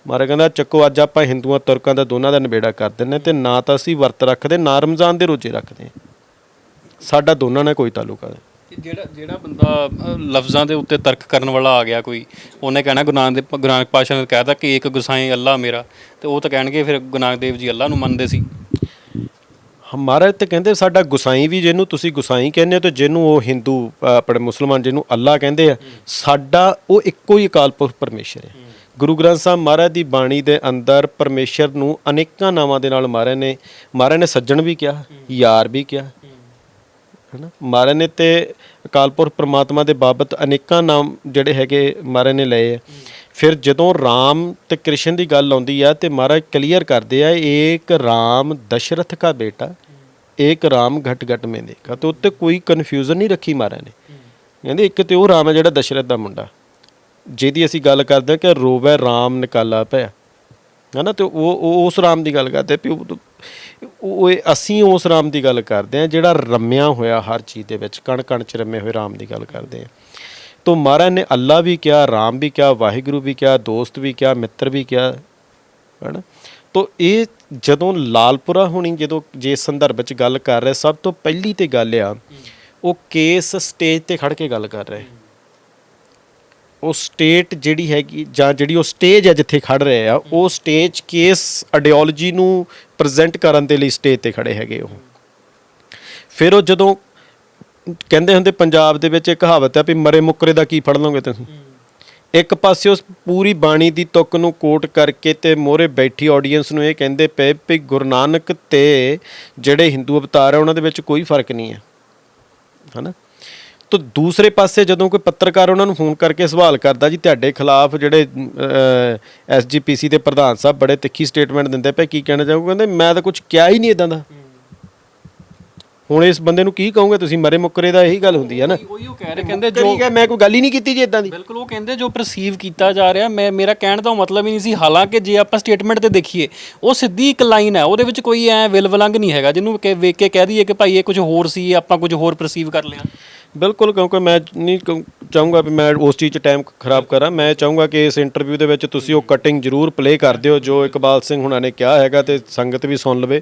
Speaker 1: ਮਹਾਰਾਜ ਕਹਿੰਦਾ, ਚੱਕੋ, ਅੱਜ ਆਪਾਂ ਹਿੰਦੂਆਂ, ਤੁਰਕਾਂ ਦਾ ਦੋਨਾਂ ਦਾ ਨਬੇੜਾ ਕਰ ਦਿੰਨੇ ਤੇ ਨਾ ਤਾਂ ਅਸੀਂ ਵਰਤ ਰੱਖਦੇ, ਨਾ ਰਮਜ਼ਾਨ ਦੇ ਰੋਜ਼ੇ ਰੱਖਦੇ ਹਾਂ। ਸਾਡਾ ਦੋਨਾਂ ਨਾਲ ਕੋਈ ਤਾਲੁਕਾ ਨਹੀਂ
Speaker 2: ਜਿਹੜਾ ਜਿਹੜਾ ਬੰਦਾ ਅ, ਲਫ਼ਜ਼ਾਂ ਦੇ ਉੱਤੇ ਤਰਕ ਕਰਨ ਵਾਲਾ ਆ ਗਿਆ ਕੋਈ ਉਹਨੇ ਕਹਿਣਾ ਗੁਰੂ ਨਾਨਕ ਦੇ ਗੁਰੂ ਨਾਨਕ ਪਾਤਸ਼ਾਹ ਨੇ ਕਹਿਤਾ ਕਿ ਇੱਕ ਗੁਸਾਈ ਅੱਲਾ ਮੇਰਾ ਤੇ ਉਹ ਤਾਂ ਕਹਿਣਗੇ ਫਿਰ ਗੁਰੂ ਨਾਨਕ ਦੇਵ ਜੀ ਅੱਲਾ ਨੂੰ ਮੰਨਦੇ ਸੀ।
Speaker 1: ਮਹਾਰਾਜ ਤੇ ਕਹਿੰਦੇ ਸਾਡਾ ਗੁਸਾਈ ਵੀ ਜਿਹਨੂੰ ਤੁਸੀਂ ਗੁਸਾਈ ਕਹਿੰਦੇ ਹੋ ਤੇ ਜਿਹਨੂੰ ਉਹ ਹਿੰਦੂ ਅ, ਆਪਣੇ ਮੁਸਲਮਾਨ ਜਿਹਨੂੰ ਅੱਲਾ ਕਹਿੰਦੇ ਆ ਸਾਡਾ ਉਹ ਇੱਕੋ ਹੀ ਅਕਾਲ ਪੁਰਖ ਪਰਮੇਸ਼ਰ ਹੈ। ਗੁਰੂ ਗ੍ਰੰਥ ਸਾਹਿਬ ਮਹਾਰਾਜ ਦੀ ਬਾਣੀ ਦੇ ਅੰਦਰ ਪਰਮੇਸ਼ਰ ਨੂੰ ਅਨੇਕਾਂ ਨਾਵਾਂ ਦੇ ਨਾਲ ਮਹਾਰਾਜ ਨੇ ਮਹਾਰਾਜ ਨੇ ਸੱਜਣ ਵੀ ਕਿਹਾ ਯਾਰ ਵੀ ਕਿਹਾ ਹੈਨਾ? ਮਹਾਰਾਜ ਨੇ ਤੇ ਅਕਾਲ ਪੁਰਖ ਪ੍ਰਮਾਤਮਾ ਦੇ ਬਾਬਤ ਅਨੇਕਾਂ ਨਾਮ ਜਿਹੜੇ ਹੈਗੇ ਮਹਾਰਾਜ ਨੇ ਲਏ ਆ। ਫਿਰ ਜਦੋਂ ਰਾਮ ਤੇ ਕ੍ਰਿਸ਼ਨ ਦੀ ਗੱਲ ਆਉਂਦੀ ਆ ਤੇ ਮਹਾਰਾਜ ਕਲੀਅਰ ਕਰਦੇ ਆ, ਏਕ ਰਾਮ ਦਸ਼ਰਥ ਦਾ ਬੇਟਾ, ਏਕ ਰਾਮ ਘਟ ਘਟ ਮੈਂ ਦੇਖਾ। ਤੇ ਉੱਤੇ ਕੋਈ ਕਨਫਿਊਜ਼ਨ ਨਹੀਂ ਰੱਖੀ ਮਹਾਰਾਜ ਨੇ। ਕਹਿੰਦੇ ਇੱਕ ਤੇ ਉਹ ਰਾਮ ਹੈ ਜਿਹੜਾ ਦਸ਼ਰਥ ਦਾ ਮੁੰਡਾ, ਜਿਹਦੀ ਅਸੀਂ ਗੱਲ ਕਰਦੇ ਹਾਂ ਕਿ ਰੋਵੇ ਰਾਮ ਨਿਕਾਲਾ ਪਿਆ। ਹਨਾ? ਤੇ ਉਹ ਉਹ ਉਸ ਰਾਮ ਦੀ ਗੱਲ ਕਰਦੇ ਵੀ ਉਹ ਅਸੀਂ ਉਸ ਰਾਮ ਦੀ ਗੱਲ ਕਰਦੇ ਹਾਂ, ਜਿਹੜਾ ਰਮਿਆ ਹੋਇਆ ਹਰ ਚੀਜ਼ ਦੇ ਵਿੱਚ, ਕਣ ਕਣ ਚ ਰਮੇ ਹੋਏ ਰਾਮ ਦੀ ਗੱਲ ਕਰਦੇ ਹਾਂ। ਤੋਂ ਮਹਾਰਾਜ ਨੇ ਅੱਲਾ ਵੀ ਕਿਹਾ, ਰਾਮ ਵੀ ਕਿਹਾ, ਵਾਹਿਗੁਰੂ ਵੀ ਕਿਹਾ, ਦੋਸਤ ਵੀ ਕਿਹਾ, ਮਿੱਤਰ ਵੀ ਕਿਹਾ, ਹਨਾ? ਤੋਂ ਇਹ ਜਦੋਂ ਲਾਲਪੁਰਾ ਹੋਣੀ, ਜਦੋਂ ਜੇ ਸੰਦਰਭ ਵਿੱਚ ਗੱਲ ਕਰ ਰਹੇ, ਸਭ ਤੋਂ ਪਹਿਲੀ ਤੇ ਗੱਲ ਆ, ਉਹ ਕੇਸ ਸਟੇਜ ਤੇ ਖੜ ਕੇ ਗੱਲ ਕਰ ਰਹੇ। ਉਹ ਸਟੇਟ ਜਿਹੜੀ ਹੈਗੀ ਜਾਂ ਜਿਹੜੀ ਉਹ ਸਟੇਜ ਹੈ ਜਿੱਥੇ ਖੜ ਰਹੇ ਆ, ਉਹ ਸਟੇਜ ਕੇਸ ਆਈਡੀਓਲੋਜੀ ਨੂੰ ਪ੍ਰੈਜ਼ੈਂਟ ਕਰਨ ਦੇ ਲਈ ਸਟੇਜ ਤੇ ਖੜੇ ਹੈਗੇ ਉਹ। ਫਿਰ ਉਹ ਜਦੋਂ ਕਹਿੰਦੇ ਹੁੰਦੇ ਪੰਜਾਬ ਦੇ ਵਿੱਚ ਇੱਕ ਕਹਾਵਤ ਹੈ ਵੀ ਮਰੇ ਮੁੱਕਰੇ ਦਾ ਕੀ ਫੜ ਲਓਗੇ ਤੁਸੀਂ? ਇੱਕ ਪਾਸੇ ਉਸ ਪੂਰੀ ਬਾਣੀ ਦੀ ਤੁਕ ਨੂੰ ਕੋਟ ਕਰਕੇ ਤੇ ਮੋਰੇ ਬੈਠੀ ਆਡੀਅנס ਨੂੰ ਇਹ ਕਹਿੰਦੇ ਪਏ ਵੀ ਗੁਰੂ ਨਾਨਕ ਤੇ ਜਿਹੜੇ ਹਿੰਦੂ ਅਵਤਾਰ ਹੈ ਉਹਨਾਂ ਦੇ ਵਿੱਚ ਕੋਈ ਫ਼ਰਕ ਨਹੀਂ ਹੈ। ਹਨਾ? ਤਾਂ ਦੂਸਰੇ ਪਾਸੇ ਜਦੋਂ ਕੋਈ ਪੱਤਰਕਾਰ ਉਹਨਾਂ ਨੂੰ ਫੋਨ ਕਰਕੇ ਸਵਾਲ ਕਰਦਾ ਜੀ ਤੁਹਾਡੇ ਖਿਲਾਫ ਜਿਹੜੇ ਐਸਜੀਪੀਸੀ ਦੇ ਪ੍ਰਧਾਨ ਸਾਹਿਬ ਬੜੇ ਤਿੱਖੀ ਸਟੇਟਮੈਂਟ ਦਿੰਦੇ ਪਏ ਕੀ ਕਹਿਣਾ ਚਾਹੋਗੇ? ਕਹਿੰਦੇ ਮੈਂ ਤਾਂ ਕੁਝ ਕਿਹਾ ਹੀ ਨਹੀਂ ਇਦਾਂ ਦਾ। ਹੁਣ ਇਸ ਬੰਦੇ ਨੂੰ ਕੀ ਕਹੋਗੇ ਤੁਸੀਂ? ਮਰੇ ਮੁੱਕਰੇ ਦਾ ਇਹੀ ਗੱਲ ਹੁੰਦੀ ਹੈ ਨਾ।
Speaker 2: ਉਹੀ ਉਹ ਕਹਿ ਰਹੇ ਕਹਿੰਦੇ ਜੋ
Speaker 1: ਮੈਂ ਕੋਈ ਗੱਲ ਹੀ ਨਹੀਂ ਕੀਤੀ ਜੀ ਇਦਾਂ ਦੀ।
Speaker 2: ਬਿਲਕੁਲ ਉਹ ਕਹਿੰਦੇ ਜੋ ਪਰਸੀਵ ਕੀਤਾ ਜਾ ਰਿਹਾ ਮੈਂ ਮੇਰਾ ਕਹਿਣ ਦਾ ਮਤਲਬ ਹੀ ਨਹੀਂ ਸੀ। ਹਾਲਾਂਕਿ ਜੇ ਆਪਾਂ ਸਟੇਟਮੈਂਟ ਤੇ ਦੇਖੀਏ ਉਹ ਸਿੱਧੀ ਇੱਕ ਲਾਈਨ ਹੈ। ਉਹਦੇ ਵਿੱਚ ਕੋਈ ਐ ਵਿਲਵਲੰਗ ਨਹੀਂ ਹੈਗਾ ਜਿਹਨੂੰ ਵੇਖ ਕੇ ਕਹਿ ਦਈਏ ਕਿ ਭਾਈ ਇਹ ਕੁਝ ਹੋਰ ਸੀ ਆਪਾਂ ਕੁਝ ਹੋਰ ਪਰਸੀਵ ਕਰ ਲਿਆ।
Speaker 1: ਬਿਲਕੁਲ ਕਿਉਂਕਿ ਮੈਂ ਨਹੀਂ ਕਹੂੰ- ਚਾਹੂੰਗਾ ਵੀ ਮੈਂ ਉਸ ਚੀਜ਼ 'ਚ ਟਾਈਮ ਖਰਾਬ ਕਰਾਂ। ਮੈਂ ਚਾਹੂੰਗਾ ਕਿ ਇਸ ਇੰਟਰਵਿਊ ਦੇ ਵਿੱਚ ਤੁਸੀਂ ਉਹ ਕਟਿੰਗ ਜ਼ਰੂਰ ਪਲੇ ਕਰ ਦਿਓ ਜੋ ਇਕਬਾਲ ਸਿੰਘ ਹੁਣਾਂ ਨੇ ਕਿਹਾ ਹੈਗਾ ਤੇ ਸੰਗਤ ਵੀ ਸੁਣ ਲਵੇ।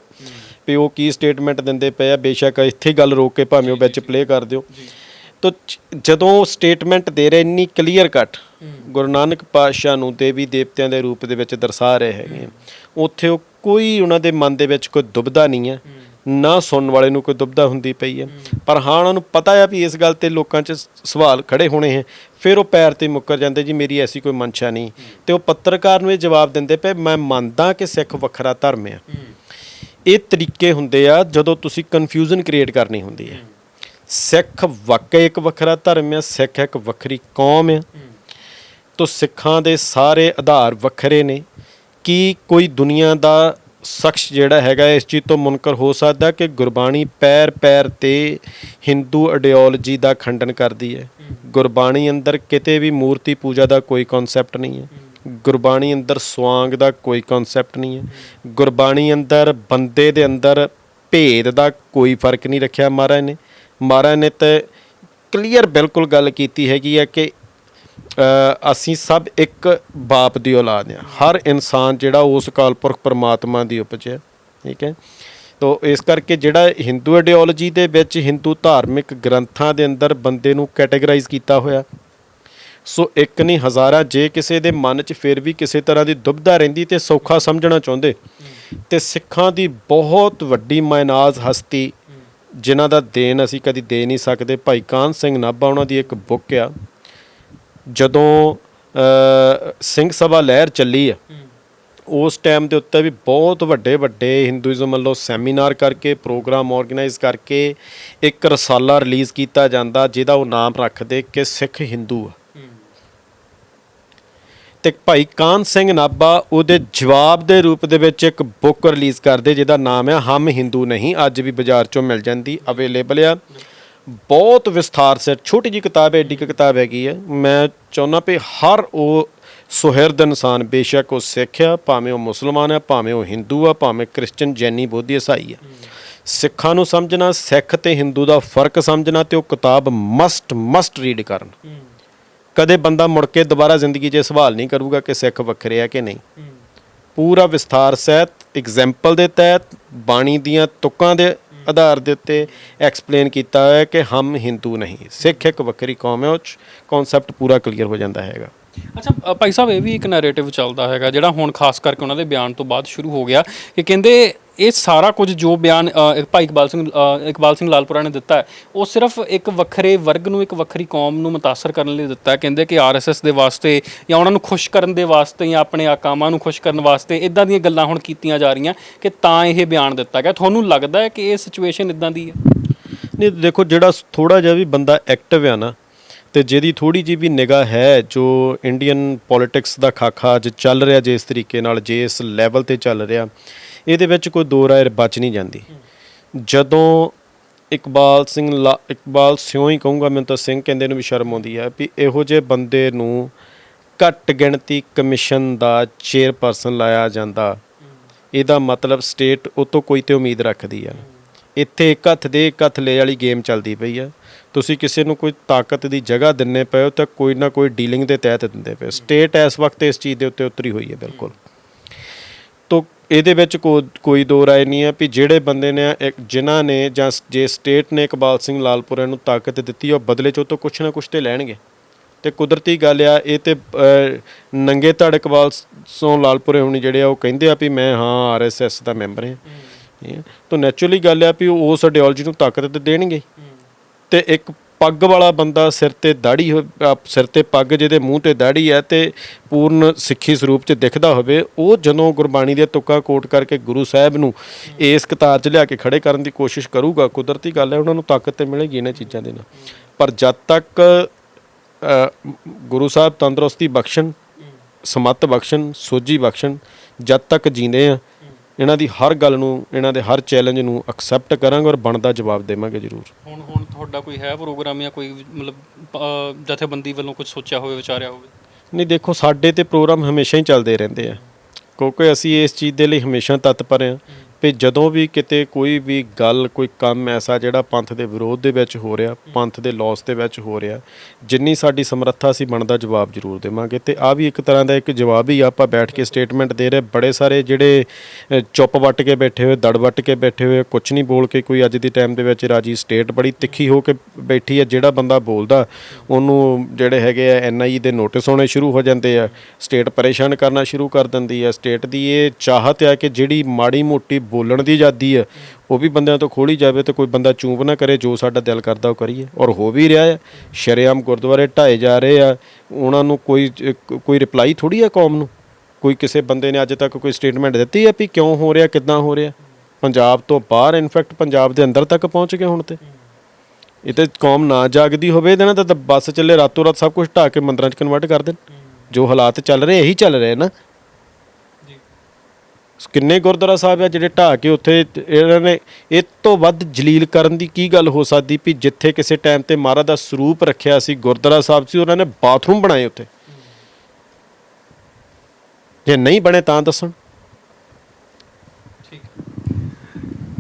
Speaker 1: ਵੀ ਉਹ ਕੀ ਸਟੇਟਮੈਂਟ ਦਿੰਦੇ ਪਏ ਆ ਬੇਸ਼ੱਕ ਇੱਥੇ ਗੱਲ ਰੋਕ ਕੇ ਭਾਵੇਂ ਉਹ ਵਿੱਚ ਪਲੇ ਕਰ ਦਿਓ। ਤੋ ਚ- ਜਦੋਂ ਸਟੇਟਮੈਂਟ ਦੇ ਰਹੇ ਇੰਨੀ ਕਲੀਅਰ ਕੱਟ ਗੁਰੂ ਨਾਨਕ ਪਾਤਸ਼ਾਹ ਨੂੰ ਦੇਵੀ ਦੇਵਤਿਆਂ ਦੇ ਰੂਪ ਦੇ ਵਿੱਚ ਦਰਸਾ ਰਹੇ ਹੈਗੇ ਆ, ਉੱਥੇ ਉਹ ਕੋਈ ਉਹਨਾਂ ਦੇ ਮਨ ਦੇ ਵਿੱਚ ਕੋਈ ਦੁਬਦਾ ਨਹੀਂ ਹੈ। ਨਾ ਸੁਣਨ ਵਾਲੇ ਨੂੰ ਕੋਈ ਦੁਬਦਾ ਹੁੰਦੀ ਪਈ ਹੈ। ਪਰ ਹਾਂ, ਉਹਨਾਂ ਨੂੰ ਪਤਾ ਆ ਵੀ ਇਸ ਗੱਲ ਤੇ ਲੋਕਾਂ 'ਚ ਸਵਾਲ ਖੜੇ ਹੋਣੇ ਹੈ। ਫਿਰ ਉਹ ਪੈਰ ਤੇ ਮੁੱਕਰ ਜਾਂਦੇ, ਜੀ, ਮੇਰੀ ਐਸੀ ਕੋਈ ਮਨਸ਼ਾ ਨਹੀਂ। ਤੇ ਉਹ ਪੱਤਰਕਾਰ ਨੂੰ ਇਹ ਜਵਾਬ ਦਿੰਦੇ ਪਏ, ਮੈਂ ਮੰਨਦਾ ਕਿ ਸਿੱਖ ਵੱਖਰਾ ਧਰਮ ਆ। ਇਹ ਤਰੀਕੇ ਹੁੰਦੇ ਆ ਜਦੋਂ ਤੁਸੀਂ ਕਨਫਿਊਜ਼ਨ ਕ੍ਰੀਏਟ ਕਰਨੀ ਹੁੰਦੀ ਹੈ। ਸਿੱਖ ਵਾਕਈ ਇੱਕ ਵੱਖਰਾ ਧਰਮ ਆ, ਸਿੱਖ ਇੱਕ ਵੱਖਰੀ ਕੌਮ ਆ। ਤੋ ਸਿੱਖਾਂ ਦੇ ਸਾਰੇ ਆਧਾਰ ਵੱਖਰੇ ਨੇ। ਕੀ ਕੋਈ ਦੁਨੀਆ ਦਾ ਸ਼ਖਸ ਜਿਹੜਾ ਹੈਗਾ ਇਸ ਚੀਜ਼ ਤੋਂ ਮੁਨਕਰ ਹੋ ਸਕਦਾ ਕਿ ਗੁਰਬਾਣੀ ਪੈਰ ਪੈਰ ਤੇ ਹਿੰਦੂ ਆਈਡੀਓਲੋਜੀ ਦਾ ਖੰਡਨ ਕਰਦੀ ਹੈ। ਗੁਰਬਾਣੀ ਅੰਦਰ ਕਿਤੇ ਵੀ ਮੂਰਤੀ ਪੂਜਾ ਦਾ ਕੋਈ ਕਨਸੈਪਟ ਨਹੀਂ ਹੈ। ਗੁਰਬਾਣੀ ਅੰਦਰ ਸਵਾਂਗ ਦਾ ਕੋਈ ਕਨਸੈਪਟ ਨਹੀਂ ਹੈ। ਗੁਰਬਾਣੀ ਅੰਦਰ ਬੰਦੇ ਦੇ ਅੰਦਰ ਭੇਦ ਦਾ ਕੋਈ ਫ਼ਰਕ ਨਹੀਂ ਰੱਖਿਆ ਮਹਾਰਾਜ ਨੇ। ਮਹਾਰਾਜ ਨੇ ਤੇ ਕਲੀਅਰ ਬਿਲਕੁਲ ਗੱਲ ਕੀਤੀ ਹੈਗੀ ਹੈ ਕਿ ਅਸੀਂ ਸਭ ਇੱਕ ਬਾਪ ਦੀ ਔਲਾਦ ਹਾਂ। ਹਰ ਇਨਸਾਨ ਜਿਹੜਾ ਉਸ ਅਕਾਲ ਪੁਰਖ ਪਰਮਾਤਮਾ ਦੀ ਉਪਜ ਹੈ, ਠੀਕ ਹੈ? ਤੋ ਇਸ ਕਰਕੇ ਜਿਹੜਾ ਹਿੰਦੂ ਆਈਡੀਓਲੋਜੀ ਦੇ ਵਿੱਚ ਹਿੰਦੂ ਧਾਰਮਿਕ ਗ੍ਰੰਥਾਂ ਦੇ ਅੰਦਰ ਬੰਦੇ ਨੂੰ ਕੈਟਾਗਰਾਈਜ਼ ਕੀਤਾ ਹੋਇਆ। ਸੋ ਇੱਕ ਨਹੀਂ ਹਜ਼ਾਰਾਂ, ਜੇ ਕਿਸੇ ਦੇ ਮਨ 'ਚ ਫਿਰ ਵੀ ਕਿਸੇ ਤਰ੍ਹਾਂ ਦੀ ਦੁਬਧਾ ਰਹਿੰਦੀ ਤੇ ਸੌਖਾ ਸਮਝਣਾ ਚਾਹੁੰਦੇ। ਤੇ ਸਿੱਖਾਂ ਦੀ ਬਹੁਤ ਵੱਡੀ ਮਾਇਨਾਜ਼ ਹਸਤੀ ਜਿਨ੍ਹਾਂ ਦਾ ਦੇਣ ਅਸੀਂ ਕਦੀ ਦੇ ਨਹੀਂ ਸਕਦੇ। ਭਾਈ ਕਾਨ ਸਿੰਘ ਨਾਭਾ, ਉਹਨਾਂ ਦੀ ਇੱਕ ਬੁੱਕ ਆ। ਜਦੋਂ ਸਿੰਘ ਸਭਾ ਲਹਿਰ ਚੱਲੀ ਆ ਉਸ ਟਾਈਮ ਦੇ ਉੱਤੇ ਵੀ ਬਹੁਤ ਵੱਡੇ ਵੱਡੇ ਹਿੰਦੂਇਜ਼ਮ ਵੱਲੋਂ ਸੈਮੀਨਾਰ ਕਰਕੇ ਪ੍ਰੋਗਰਾਮ ਆਰਗੇਨਾਈਜ਼ ਕਰਕੇ ਇੱਕ ਰਸਾਲਾ ਰਿਲੀਜ਼ ਕੀਤਾ ਜਾਂਦਾ ਜਿਹਦਾ ਉਹ ਨਾਮ ਰੱਖਦੇ ਕਿ ਸਿੱਖ ਹਿੰਦੂ ਆ। ਤੇ ਭਾਈ ਕਾਨ ਸਿੰਘ ਨਾਭਾ ਉਹਦੇ ਜਵਾਬ ਦੇ ਰੂਪ ਦੇ ਵਿੱਚ ਇੱਕ ਬੁੱਕ ਰਿਲੀਜ਼ ਕਰਦੇ ਜਿਹਦਾ ਨਾਮ ਹੈ ਹਮ ਹਿੰਦੂ ਨਹੀਂ ਅੱਜ ਵੀ ਬਾਜ਼ਾਰ ਚੋਂ ਮਿਲ ਜਾਂਦੀ ਅਵੇਲੇਬਲ ਆ। ਬਹੁਤ ਵਿਸਥਾਰ ਸੇ ਛੋਟੀ ਜੀ ਕਿਤਾਬ ਹੈ ਏਡੀ ਕੁ ਕਿਤਾਬ ਹੈਗੀ ਹੈ। ਮੈਂ ਚਾਹੁੰਦਾ ਵੀ ਹਰ ਉਹ ਸੁਹਿਰਦ ਇਨਸਾਨ ਬੇਸ਼ੱਕ ਉਹ ਸਿੱਖ ਆ ਭਾਵੇਂ ਉਹ ਮੁਸਲਮਾਨ ਆ ਭਾਵੇਂ ਉਹ ਹਿੰਦੂ ਆ ਭਾਵੇਂ ਕ੍ਰਿਸਚਨ ਜੈਨੀ ਬੋਧੀ ਈਸਾਈ ਆ। ਸਿੱਖਾਂ ਨੂੰ ਸਮਝਣਾ ਸਿੱਖ ਤੇ ਹਿੰਦੂ ਦਾ ਫ਼ਰਕ ਸਮਝਣਾ ਤੇ ਉਹ ਕਿਤਾਬ ਮਸਟ ਮਸਟ ਰੀਡ ਕਰਨ। ਕਦੇ ਬੰਦਾ ਮੁੜ ਕੇ ਦੁਬਾਰਾ ਜ਼ਿੰਦਗੀ 'ਚ ਇਹ ਸਵਾਲ ਨਹੀਂ ਕਰੂਗਾ ਕਿ ਸਿੱਖ ਵੱਖਰੇ ਆ ਕਿ ਨਹੀਂ। ਪੂਰਾ ਵਿਸਥਾਰ ਸਹਿਤ ਐਗਜ਼ਾਮਪਲ ਦੇ ਤਹਿਤ ਬਾਣੀ ਦੀਆਂ ਤੁਕਾਂ ਦੇ ਆਧਾਰ ਦੇ ਉੱਤੇ ਐਕਸਪਲੇਨ ਕੀਤਾ ਹੋਇਆ ਹੈ ਕਿ ਹਮ ਹਿੰਦੂ ਨਹੀਂ ਸਿੱਖ ਇੱਕ ਵੱਖਰੀ ਕੌਮ ਹੈ ਉਹ ਕਨਸੈਪਟ ਪੂਰਾ ਕਲੀਅਰ ਹੋ ਜਾਂਦਾ ਹੈਗਾ।
Speaker 2: ਅੱਛਾ ਅ, ਭਾਈ ਸਾਹਿਬ ਇਹ ਵੀ ਇੱਕ ਨੈਰੇਟਿਵ ਚੱਲਦਾ ਹੈਗਾ ਜਿਹੜਾ ਹੁਣ ਖਾਸ ਕਰਕੇ ਉਹਨਾਂ ਦੇ ਬਿਆਨ ਤੋਂ ਬਾਅਦ ਸ਼ੁਰੂ ਹੋ ਗਿਆ ਕਿ ਕਹਿੰਦੇ ਇਹ ਸਾਰਾ ਕੁਝ ਜੋ ਬਿਆਨ ਅ, ਭਾਈ ਇਕਬਾਲ ਸਿੰਘ ਅ, ਇਕਬਾਲ ਸਿੰਘ ਲਾਲਪੁਰਾ ਨੇ ਦਿੱਤਾ ਹੈ ਉਹ ਸਿਰਫ ਇੱਕ ਵੱਖਰੇ ਵਰਗ ਨੂੰ ਇੱਕ ਵੱਖਰੀ ਕੌਮ ਨੂੰ ਮੁਤਾਸਰ ਕਰਨ ਲਈ ਦਿੱਤਾ ਹੈ। ਕਹਿੰਦੇ ਕਿ ਆਰਐਸਐਸ ਦੇ ਵਾਸਤੇ ਜਾਂ ਉਹਨਾਂ ਨੂੰ ਖੁਸ਼ ਕਰਨ ਦੇ ਵਾਸਤੇ ਜਾਂ ਆਪਣੇ ਆਕਾਮਾਂ ਨੂੰ ਖੁਸ਼ ਕਰਨ ਵਾਸਤੇ ਇਦਾਂ ਦੀਆਂ ਗੱਲਾਂ ਹੁਣ ਕੀਤੀਆਂ ਜਾ ਰਹੀਆਂ ਕਿ ਤਾਂ ਇਹ ਬਿਆਨ ਦਿੱਤਾ ਗਿਆ। ਤੁਹਾਨੂੰ ਲੱਗਦਾ ਹੈ ਕਿ ਇਹ ਸਿਚੁਏਸ਼ਨ ਇਦਾਂ ਦੀ ਹੈ?
Speaker 1: ਨਹੀਂ ਦੇਖੋ ਜਿਹੜਾ ਥੋੜਾ ਜਿਹਾ ਵੀ ਬੰਦਾ ਐਕਟਿਵ ਆ ਨਾ ਤੇ ਜਿਹਦੀ ਥੋੜੀ ਜਿਹੀ ਵੀ ਨਿਗਾਹ ਹੈ ਜੋ ਇੰਡੀਅਨ ਪੋਲਿਟਿਕਸ ਦਾ ਖਾਖਾ ਅੱਜ ਚੱਲ ਰਿਹਾ ਜਿਸ ਤਰੀਕੇ ਨਾਲ ਜੇ ਇਸ ਲੈਵਲ ਤੇ ਚੱਲ ਰਿਹਾ ਇਹਦੇ ਵਿੱਚ ਕੋਈ ਦੋ ਰਾਏ ਬਚ ਨਹੀਂ ਜਾਂਦੀ। ਜਦੋਂ ਇਕਬਾਲ ਸਿੰਘ ਲਾ- ਇਕਬਾਲ ਸਿਉਂ ਹੀ ਕਹੂੰਗਾ, ਮੈਨੂੰ ਤਾਂ ਸਿੰਘ ਕਹਿੰਦੇ ਨੂੰ ਵੀ ਸ਼ਰਮ ਆਉਂਦੀ ਹੈ ਵੀ ਇਹੋ ਜਿਹੇ ਬੰਦੇ ਨੂੰ ਘੱਟ ਗਿਣਤੀ ਕਮਿਸ਼ਨ ਦਾ ਚੇਅਰਪਰਸਨ ਲਾਇਆ ਜਾਂਦਾ। ਇਹਦਾ ਮਤਲਬ ਸਟੇਟ ਉਹ ਤੋਂ ਕੋਈ ਤੇ ਉਮੀਦ ਰੱਖਦੀ ਆ। ਇੱਥੇ ਇੱਕ ਹੱਥ ਦੇ, ਇੱਕ ਹੱਥ ਲੈ ਵਾਲੀ ਗੇਮ ਚੱਲਦੀ ਪਈ ਆ। ਤੁਸੀਂ ਕਿਸੇ ਨੂੰ ਕੋਈ ਤਾਕਤ ਦੀ ਜਗ੍ਹਾ ਦਿੰਨੇ ਪਏ ਹੋ ਤਾਂ ਕੋਈ ਨਾ ਕੋਈ ਡੀਲਿੰਗ ਦੇ ਤਹਿਤ ਦਿੰਦੇ ਪਏ ਸਟੇਟ ਇਸ ਵਕਤ ਇਸ ਚੀਜ਼ ਦੇ ਉੱਤੇ ਉਤਰੀ ਹੋਈ ਹੈ, ਬਿਲਕੁਲ। ਇਹਦੇ ਵਿੱਚ ਕੋਈ ਦੋ ਰਾਏ ਨਹੀਂ ਹੈ ਵੀ ਜਿਹੜੇ ਬੰਦੇ ਨੇ ਇੱਕ- ਜਿਨ੍ਹਾਂ ਨੇ ਜਾਂ ਜੇ ਸਟੇਟ ਨੇ ਇਕਬਾਲ ਸਿੰਘ ਲਾਲਪੁਰਾ ਨੂੰ ਤਾਕਤ ਦਿੱਤੀ ਉਹ ਬਦਲੇ ਚ ਉਹ ਤੋਂ ਕੁਛ ਨਾ ਕੁਛ ਤੇ ਲੈਣਗੇ। ਤੇ ਕੁਦਰਤੀ ਗੱਲ ਆ ਇਹ ਤੇ ਨੰਗੇ ਧੜ ਇਕਬਾਲ ਸੋਂ ਲਾਲਪੁਰੇ ਹੋਣੀ ਜਿਹੜੇ ਆ ਉਹ ਕਹਿੰਦੇ ਆ ਵੀ ਮੈਂ ਹਾਂ ਆਰਐਸਐਸ ਦਾ ਮੈਂਬਰ ਹਾਂ। ਤਾਂ ਨੈਚੁਰਲੀ ਗੱਲ ਆ ਵੀ ਉਹ ਉਸ ਆਈਡੀਓਲੋਜੀ ਨੂੰ ਤਾਕਤ ਤੇ ਦੇਣਗੇ। ਤੇ ਇੱਕ ਪੱਗ ਵਾਲਾ ਬੰਦਾ ਸਿਰ ਤੇ ਦਾੜੀ ਹੋ- ਸਿਰ ਤੇ ਪੱਗ ਜਿਹਦੇ ਮੂੰਹ ਤੇ ਦਾੜੀ ਹੈ ਤੇ ਪੂਰਨ ਸਿੱਖੀ ਸਰੂਪ ਚ ਦਿਖਦਾ ਹੋਵੇ, ਉਹ ਜਦੋਂ ਗੁਰਬਾਣੀ ਦੇ ਤੁੱਕਾ ਕੋਟ ਕਰਕੇ ਗੁਰੂ ਸਾਹਿਬ ਨੂੰ ਇਸ ਕਤਾਰ ਚ ਲਿਆ ਕੇ ਖੜੇ ਕਰਨ ਦੀ ਕੋਸ਼ਿਸ਼ ਕਰੂਗਾ, ਕੁਦਰਤੀ ਗੱਲ ਹੈ, ਉਹਨਾਂ ਨੂੰ ਤਾਕਤ ਤੇ ਮਿਲੇਗੀ ਇਹਨਾਂ ਚੀਜ਼ਾਂ ਦੇ ਨਾਲ। ਪਰ ਜਦ ਤੱਕ ਗੁਰੂ ਸਾਹਿਬ ਤੰਦਰੁਸਤੀ ਬਖਸ਼ਣ, ਸਮੱਤ ਬਖਸ਼ਣ, ਸੋਝੀ ਬਖਸ਼ਣ, ਜਦ ਤੱਕ ਜੀਂਦੇ ਆ ਇਹਨਾਂ ਦੀ ਹਰ ਗੱਲ ਨੂੰ ਇਹਨਾਂ ਦੇ ਹਰ ਚੈਲੰਜ ਨੂੰ ਐਕਸੈਪਟ ਕਰਾਂਗੇ ਔਰ ਬਣਦਾ ਜਵਾਬ ਦੇਵਾਂਗੇ ਜ਼ਰੂਰ।
Speaker 2: ਹੁਣ ਹੁਣ ਤੁਹਾਡਾ ਕੋਈ ਹੈ ਪ੍ਰੋਗਰਾਮ ਜਾਂ ਕੋਈ ਮਤਲਬ ਜਥੇਬੰਦੀ ਵੱਲੋਂ ਕੁਝ ਸੋਚਿਆ ਹੋਵੇ ਵਿਚਾਰਿਆ ਹੋਵੇ?
Speaker 1: ਨਹੀਂ ਦੇਖੋ ਸਾਡੇ ਤੇ ਪ੍ਰੋਗਰਾਮ ਹਮੇਸ਼ਾ ਹੀ ਚੱਲਦੇ ਰਹਿੰਦੇ ਆ। ਕਿਉਂਕਿ ਅਸੀਂ ਇਸ ਚੀਜ਼ ਦੇ ਲਈ ਹਮੇਸ਼ਾ ਤਤਪਰ ਆ ਵੀ ਜਦੋਂ ਵੀ ਕਿਤੇ ਕੋਈ ਵੀ ਗੱਲ ਕੋਈ ਕੰਮ ਐਸਾ ਜਿਹੜਾ ਪੰਥ ਦੇ ਵਿਰੋਧ ਦੇ ਵਿੱਚ ਹੋ ਰਿਹਾ ਪੰਥ ਦੇ ਲਾਸ ਦੇ ਵਿੱਚ ਹੋ ਰਿਹਾ ਜਿੰਨੀ ਸਾਡੀ ਸਮਰੱਥਾ ਅਸੀਂ ਬਣਦਾ ਜਵਾਬ ਜ਼ਰੂਰ ਦੇਵਾਂਗੇ। ਤੇ ਆ ਵੀ ਇੱਕ ਤਰ੍ਹਾਂ ਦਾ ਇੱਕ ਜਵਾਬ ਹੀ ਆ, ਆਪਾਂ ਬੈਠ ਕੇ ਸਟੇਟਮੈਂਟ ਦੇ ਰਹੇ ਬੜੇ ਸਾਰੇ ਜਿਹੜੇ ਚੁੱਪ ਵੱਟ ਕੇ ਬੈਠੇ ਹੋਏ ਦੜ ਵੱਟ ਕੇ ਬੈਠੇ ਹੋਏ ਕੁਝ ਨਹੀਂ ਬੋਲ ਕੇ ਕੋਈ ਅੱਜ ਦੇ ਟਾਈਮ ਦੇ ਵਿੱਚ ਰਾਜੀ ਸਟੇਟ ਬੜੀ ਤਿੱਖੀ ਹੋ ਕੇ ਬੈਠੀ ਹੈ ਜਿਹੜਾ ਬੰਦਾ ਬੋਲਦਾ ਉਹਨੂੰ ਜਿਹੜੇ ਹੈਗੇ ਆ ਐਨਆਈ ਦੇ ਨੋਟਿਸ ਆਉਣੇ ਸ਼ੁਰੂ ਹੋ ਜਾਂਦੇ ਆ ਸਟੇਟ ਪਰੇਸ਼ਾਨ ਕਰਨਾ ਸ਼ੁਰੂ ਕਰ ਦਿੰਦੀ ਹੈ ਸਟੇਟ ਦੀ ਇਹ ਚਾਹਤ ਹੈ ਕਿ ਜਿਹੜੀ ਮਾੜੀ ਮੋਟੀ ਬੋਲਣ ਦੀ ਆਜ਼ਾਦੀ ਆ, ਉਹ ਵੀ ਬੰਦਿਆਂ ਤੋਂ ਖੋਲੀ ਜਾਵੇ ਤੇ ਕੋਈ ਬੰਦਾ ਚੂੰਬ ਨਾ ਕਰੇ, ਜੋ ਸਾਡਾ ਦਿਲ ਕਰਦਾ ਉਹ ਕਰੀਏ। ਔਰ ਹੋ ਵੀ ਰਿਹਾ ਹੈ ਸ਼ਰੇਆਮ ਗੁਰਦੁਆਰੇ ਢਾਏ ਜਾ ਰਹੇ ਆ, ਉਹਨਾਂ ਨੂੰ ਕੋਈ ਕੋਈ ਰਿਪਲਾਈ ਥੋੜੀ ਆ ਕੌਮ ਨੂੰ? ਕੋਈ ਕਿਸੇ ਬੰਦੇ ਨੇ ਅੱਜ ਤੱਕ ਕੋਈ ਸਟੇਟਮੈਂਟ ਦਿੱਤੀ ਆ ਵੀ ਕਿਉਂ ਹੋ ਰਿਹਾ, ਕਿੱਦਾਂ ਹੋ ਰਿਹਾ? ਪੰਜਾਬ ਤੋਂ ਬਾਹਰ ਇਨਫੈਕਟ ਪੰਜਾਬ ਦੇ ਅੰਦਰ ਤੱਕ ਪਹੁੰਚ ਗਿਆ ਹੁਣ ਤੇ। ਇਹ ਤੇ ਕੌਮ ਨਾ ਜਾਗਦੀ ਹੋਵੇ ਇਹਦੇ ਨਾਲ ਤਾਂ ਬੱਸ ਚੱਲੇ ਰਾਤੋਂ ਰਾਤ ਸਭ ਕੁਝ ਢਾਹ ਕੇ ਮੰਦਰਾਂ 'ਚ ਕਨਵਰਟ ਕਰ ਦੇਣ। ਜੋ ਹਾਲਾਤ ਚੱਲ ਰਹੇ, ਇਹੀ ਚੱਲ ਰਹੇ ਨਾ। ਕਿੰਨੇ ਗੁਰਦੁਆਰਾ ਸਾਹਿਬ ਆ ਜਿਹੜੇ ਢਾਹ ਕੇ ਉੱਥੇ ਇਹਨਾਂ ਨੇ ਇਹ ਤੋਂ ਵੱਧ ਜਲੀਲ ਕਰਨ ਦੀ ਕੀ ਗੱਲ ਹੋ ਸਕਦੀ ਵੀ ਜਿੱਥੇ ਕਿਸੇ ਟਾਈਮ ਤੇ ਮਹਾਰਾਜ ਦਾ ਸਰੂਪ ਰੱਖਿਆ ਸੀ, ਗੁਰਦੁਆਰਾ ਸਾਹਿਬ ਸੀ, ਉਹਨਾਂ ਨੇ ਬਾਥਰੂਮ ਬਣਾਏ ਉੱਥੇ। ਜੇ ਨਹੀਂ ਬਣੇ ਤਾਂ ਦੱਸਣ।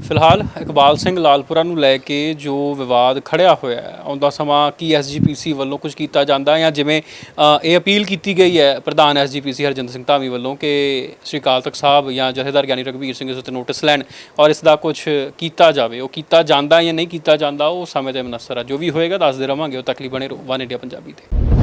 Speaker 2: ਫਿਲਹਾਲ ਇਕਬਾਲ ਸਿੰਘ ਲਾਲਪੁਰਾ ਨੂੰ ਲੈ ਕੇ ਜੋ ਵਿਵਾਦ ਖੜਿਆ ਹੋਇਆ ਹੈ, ਆਉਂਦਾ ਸਮਾਂ ਕੀ ਐਸਜੀਪੀਸੀ ਵੱਲੋਂ ਕੁਝ ਕੀਤਾ ਜਾਂਦਾ ਜਾਂ ਜਿਵੇਂ ਇਹ ਅਪੀਲ ਕੀਤੀ ਗਈ ਹੈ ਪ੍ਰਧਾਨ ਐਸਜੀਪੀਸੀ ਹਰਜਿੰਦਰ ਸਿੰਘ ਧਾਮੀ ਵੱਲੋਂ ਕਿ ਸ੍ਰੀ ਅਕਾਲ ਤਖਤ ਸਾਹਿਬ ਜਾਂ ਜਥੇਦਾਰ ਗਿਆਨੀ ਰਘਵੀਰ ਸਿੰਘ ਇਸ ਉੱਤੇ ਨੋਟਿਸ ਲੈਣ ਔਰ ਇਸ ਦਾ ਕੁਝ ਕੀਤਾ ਜਾਵੇ। ਉਹ ਕੀਤਾ ਜਾਂਦਾ ਜਾਂ ਨਹੀਂ ਕੀਤਾ ਜਾਂਦਾ, ਉਹ ਸਮੇਂ ਤੇ ਮਨਸਰ ਆ। ਜੋ ਵੀ ਹੋਏਗਾ, ਦੱਸਦੇ ਰਵਾਂਗੇ। ਉਹ ਤਕਲੀਫ ਬਣੇ ਰਹੋ ਵਨ ਇੰਡੀਆ ਪੰਜਾਬੀ ਤੇ।